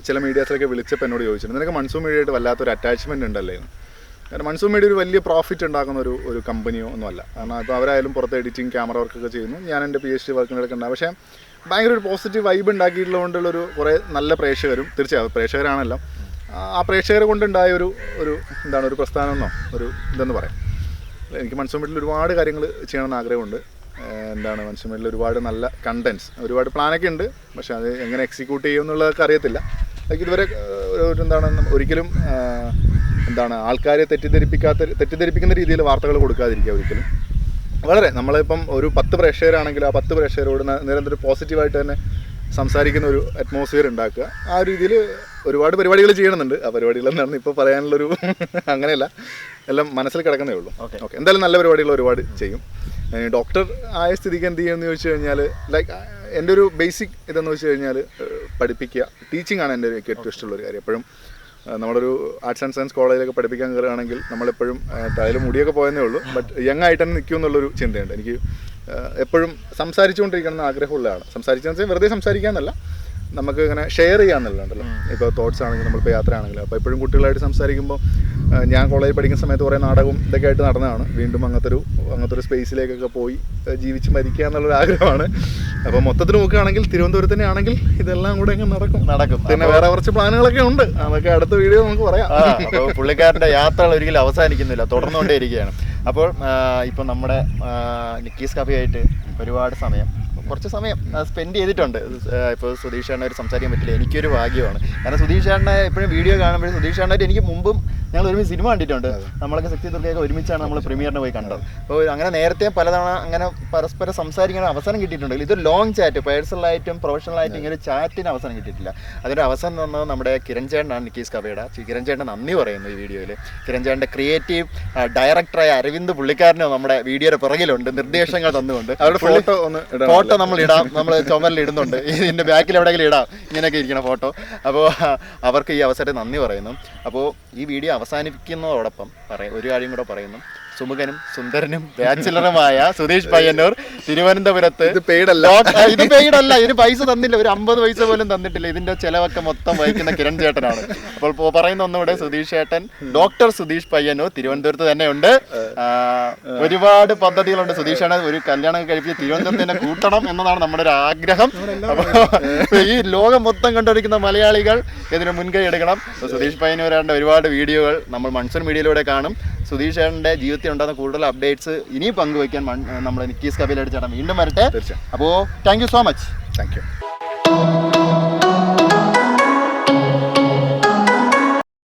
ചില മീഡിയാസിലൊക്കെ വിളിച്ചപ്പോൾ എന്നോട് ചോദിച്ചിട്ടുണ്ട് നിനക്ക് മൺസൂൺ മീഡിയയായിട്ട് വല്ലാത്തൊരു അറ്റാച്ച്മെന്റ് ഉണ്ടല്ലേ എന്ന് കാരണം മൺസൂൺ മീഡിയ ഒരു വലിയ പ്രോഫിറ്റ് ഉണ്ടാക്കുന്ന ഒരു ഒരു കമ്പനിയോ ഒന്നുമല്ല. കാരണം ഇപ്പോൾ അവരായാലും പുറത്ത് എഡിറ്റിംഗ് ക്യാമറ വർക്കൊക്കെ ചെയ്യുന്നു. ഞാൻ എന്റെ പി എച്ച് ഡി വർക്കിനൊക്കെ ഉണ്ടാകും പക്ഷേ ഭയങ്കര ഒരു പോസിറ്റീവ് വൈബ് ഉണ്ടാക്കിയിട്ടുള്ളതുകൊണ്ടുള്ള ഒരു കുറേ നല്ല പ്രേക്ഷകരും തീർച്ചയായും പ്രേക്ഷകരാണല്ലോ. ആ- പ്രേക്ഷകരെ കൊണ്ടുണ്ടായ ഒരു ഒരു എന്താണ് ഒരു പ്രസ്ഥാനം എന്നോ ഒരു ഇതെന്ന് പറയാം. എനിക്ക് മീഡിയയിൽ ഒരുപാട് കാര്യങ്ങൾ ചെയ്യണമെന്ന് ആഗ്രഹമുണ്ട്. എന്താണ് മീഡിയയിൽ ഒരുപാട് നല്ല കണ്ടൻസ് ഒരുപാട് പ്ലാനൊക്കെ ഉണ്ട്. പക്ഷെ അത് എങ്ങനെ എക്സിക്യൂട്ട് ചെയ്യും എന്നുള്ളതൊക്കെ അറിയത്തില്ല. ലൈക്ക് ഇതുവരെ ഒരു എന്താണ് ഒരിക്കലും എന്താണ് ആൾക്കാരെ തെറ്റിദ്ധരിപ്പിക്കാത്ത തെറ്റിദ്ധരിപ്പിക്കുന്ന രീതിയിൽ വാർത്തകൾ കൊടുക്കാതിരിക്കുക ഒരിക്കലും. വളരെ. നമ്മളിപ്പം ഒരു പത്ത് പ്രേക്ഷകരാണെങ്കിൽ ആ പത്ത് പ്രേക്ഷകരോട് നിരന്തരം പോസിറ്റീവായിട്ട് തന്നെ സംസാരിക്കുന്ന ഒരു അറ്റ്മോസ്ഫിയർ ഉണ്ടാക്കുക. ആ രീതിയിൽ ഒരുപാട് പരിപാടികൾ ചെയ്യണമെന്നുണ്ട്. ആ പരിപാടികൾ എന്നാണ് ഇപ്പോൾ പറയാനുള്ളൊരു (laughs) അങ്ങനെയല്ല. എല്ലാം മനസ്സിൽ കിടക്കുന്നേ ഉള്ളൂ. ഓക്കെ. ഓക്കെ. എന്തായാലും നല്ല പരിപാടികൾ ഒരുപാട് ചെയ്യും. ഡോക്ടർ ആയ സ്ഥിതിക്ക് എന്ത് ചെയ്യുമെന്ന് ചോദിച്ചു കഴിഞ്ഞാൽ ലൈക്ക് എന്റെ ഒരു ബേസിക് ഇതെന്ന് വെച്ച് കഴിഞ്ഞാൽ പഠിപ്പിക്കുക. ടീച്ചിങ് ആണ് എന്റെ ഏറ്റവും ഇഷ്ടമുള്ള ഒരു കാര്യം. എപ്പോഴും നമ്മളൊരു ആർട്സ് ആൻഡ് സയൻസ് കോളേജിലേക്ക് പഠിപ്പിക്കാൻ കയറുകയാണെങ്കിൽ നമ്മളെപ്പോഴും തലയിൽ മുടിയൊക്കെ പോയെന്നേ ഉള്ളൂ. ബട്ട് യങ് ആയിട്ട് തന്നെ നിൽക്കും എന്നുള്ളൊരു ചിന്തയുണ്ട്. എനിക്ക് എപ്പോഴും സംസാരിച്ചുകൊണ്ടിരിക്കണം എന്ന് ആഗ്രഹമുള്ളതാണ്. സംസാരിച്ചെന്ന് വെച്ചാൽ വെറുതെ സംസാരിക്കാന്നല്ല. നമുക്ക് ഇങ്ങനെ ഷെയർ ചെയ്യാന്നുള്ളതുണ്ടല്ലോ ഇപ്പോൾ തോട്ട്സ് ആണെങ്കിലും നമ്മളിപ്പോൾ യാത്ര ആണെങ്കിലും അപ്പോൾ എപ്പോഴും കുട്ടികളായിട്ട് സംസാരിക്കുമ്പോൾ ഞാൻ കോളേജിൽ പഠിക്കുന്ന സമയത്ത് കുറേ നാടകവും ഇതൊക്കെ ആയിട്ട് നടന്നതാണ്. വീണ്ടും അങ്ങനത്തെ ഒരു അങ്ങനത്തെ ഒരു സ്പേസിലേക്കൊക്കെ പോയി ജീവിച്ച് മരിക്കുക എന്നുള്ളൊരു ആഗ്രഹമാണ്. അപ്പോൾ മൊത്തത്തിൽ നോക്കുകയാണെങ്കിൽ തിരുവനന്തപുരത്ത് തന്നെ ആണെങ്കിൽ ഇതെല്ലാം കൂടെ അങ്ങ് നടക്കും. നടക്കും. പിന്നെ വേറെ കുറച്ച് പ്ലാനുകളൊക്കെ ഉണ്ട്. അതൊക്കെ അടുത്ത വീഡിയോ നമുക്ക് പറയാം. പുള്ളിക്കാരന്റെ യാത്രകൾ ഒരിക്കലും അവസാനിക്കുന്നില്ല. തുടർന്നുകൊണ്ടേ ഇരിക്കുകയാണ് അപ്പോൾ ഇപ്പം നമ്മുടെ നിക്കീസ് കഫിയായിട്ട് ഒരുപാട് സമയം കുറച്ച് സമയം സ്പെൻഡ് ചെയ്തിട്ടുണ്ട്. ഇപ്പോൾ സുധീഷ് ചേട്ടനെ ഒരു സംസാരിക്കാൻ പറ്റില്ല. എനിക്കൊരു ഭാഗ്യമാണ്. കാരണം സുധീഷ് ചേട്ടനെ എപ്പോഴും വീഡിയോ കാണുമ്പോഴും സുധീഷ് ചേട്ടനായിട്ട് എനിക്ക് മുമ്പും ഞങ്ങൾ ഒരുമിച്ച് സിനിമ കണ്ടിട്ടുണ്ട്. നമ്മളൊക്കെ ശക്തി ദുർഗയൊക്കെ ഒരുമിച്ചാണ് നമ്മൾ പ്രീമിയറിന് പോയി കണ്ടത്. അപ്പോൾ അങ്ങനെ നേരത്തെ പലതവണ അങ്ങനെ പരസ്പരം സംസാരിക്കാൻ അവസരം കിട്ടിയിട്ടുണ്ടെങ്കിൽ ഇത് ലോങ് ചാറ്റ് പേഴ്സണലായിട്ടും പ്രൊഫഷണലായിട്ടും ഇങ്ങനെ ചാറ്റിന് അവസരം കിട്ടിയിട്ടില്ല. അതിന്റെ അവസരം തന്നത് നമ്മുടെ കിരൺ ചേട്ടനാണ് നിക്കീസ് കവയുടെ കിരൺ ചേട്ടൻ നന്ദി പറയുന്നു ഈ വീഡിയോയിൽ കിരൺ ചേട്ടന്റെ ക്രിയേറ്റീവ് ഡയറക്ടറായ അരവിന്ദ് പുള്ളിക്കാരനോ നമ്മുടെ വീഡിയോയുടെ പുറകിലുണ്ട്. നിർദ്ദേശങ്ങൾ തന്നുകൊണ്ട്. അവരുടെ ഫോട്ടോ ഒന്ന് ഫോട്ടോ നമ്മൾ ഇടാം. നമ്മൾ ചുമരിൽ ഇടുന്നുണ്ട്. ഇതിന്റെ ബാക്കിൽ എവിടെയെങ്കിലും ഇടാം. ഇങ്ങനെയൊക്കെ ഇരിക്കുന്ന ഫോട്ടോ അപ്പോൾ അവർക്ക് ഈ അവസരത്തെ നന്ദി പറയുന്നു. അപ്പോൾ ഈ വീഡിയോ അവസാനിപ്പിക്കുന്നതോടൊപ്പം പറയാം ഒരു കാര്യം കൂടെ പറയുന്നു. സുമുഖനും സുന്ദരനും ബാച്ചിലറുമായ സുധീഷ് പയ്യന്നൂർ തിരുവനന്തപുരത്ത്. ഇത് പെയ്ഡ് അല്ല. ഇതിന് പൈസ തന്നില്ല. ഒരു അമ്പത് പൈസ പോലും തന്നിട്ടില്ല. ഇതിന്റെ ചെലവൊക്കെ മൊത്തം വഹിക്കുന്ന കിരൺ ചേട്ടനാണ്. അപ്പോൾ പറയുന്ന ഒന്നുകൂടെ സുധീഷ് ചേട്ടൻ ഡോക്ടർ സുധീഷ് പയ്യന്നൂർ തിരുവനന്തപുരത്ത് തന്നെ ഉണ്ട് ഒരുപാട് പദ്ധതികളുണ്ട് സുധീഷ് ചേട്ടൻ. ഒരു കല്യാണം കഴിപ്പിച്ച് തിരുവനന്തപുരത്ത് തന്നെ കൂട്ടണം എന്നതാണ് നമ്മുടെ ഒരു ആഗ്രഹം. അപ്പോൾ ഈ ലോകം മൊത്തം കണ്ടുപിടിക്കുന്ന മലയാളികൾ ഇതിന് മുൻകൈ എടുക്കണം. സുതീഷ് സുധീഷ് പയ്യന്നൂരാണ്ട് ഒരുപാട് വീഡിയോകൾ നമ്മൾ മൺസൂൺ മീഡിയയിലൂടെ കാണും. സുധീഷ് ചേട്ടന്റെ ജീവിതത്തിൽ ഉണ്ടാകുന്ന കൂടുതൽ അപ്ഡേറ്റ്സ് ഇനിയും പങ്കുവയ്ക്കാൻ നമ്മൾ നമ്മുടെ നിക്കീസ് കപിലടി ചേട്ടൻ വീണ്ടും വരട്ടെ. അപ്പോൾ thank you so much thank you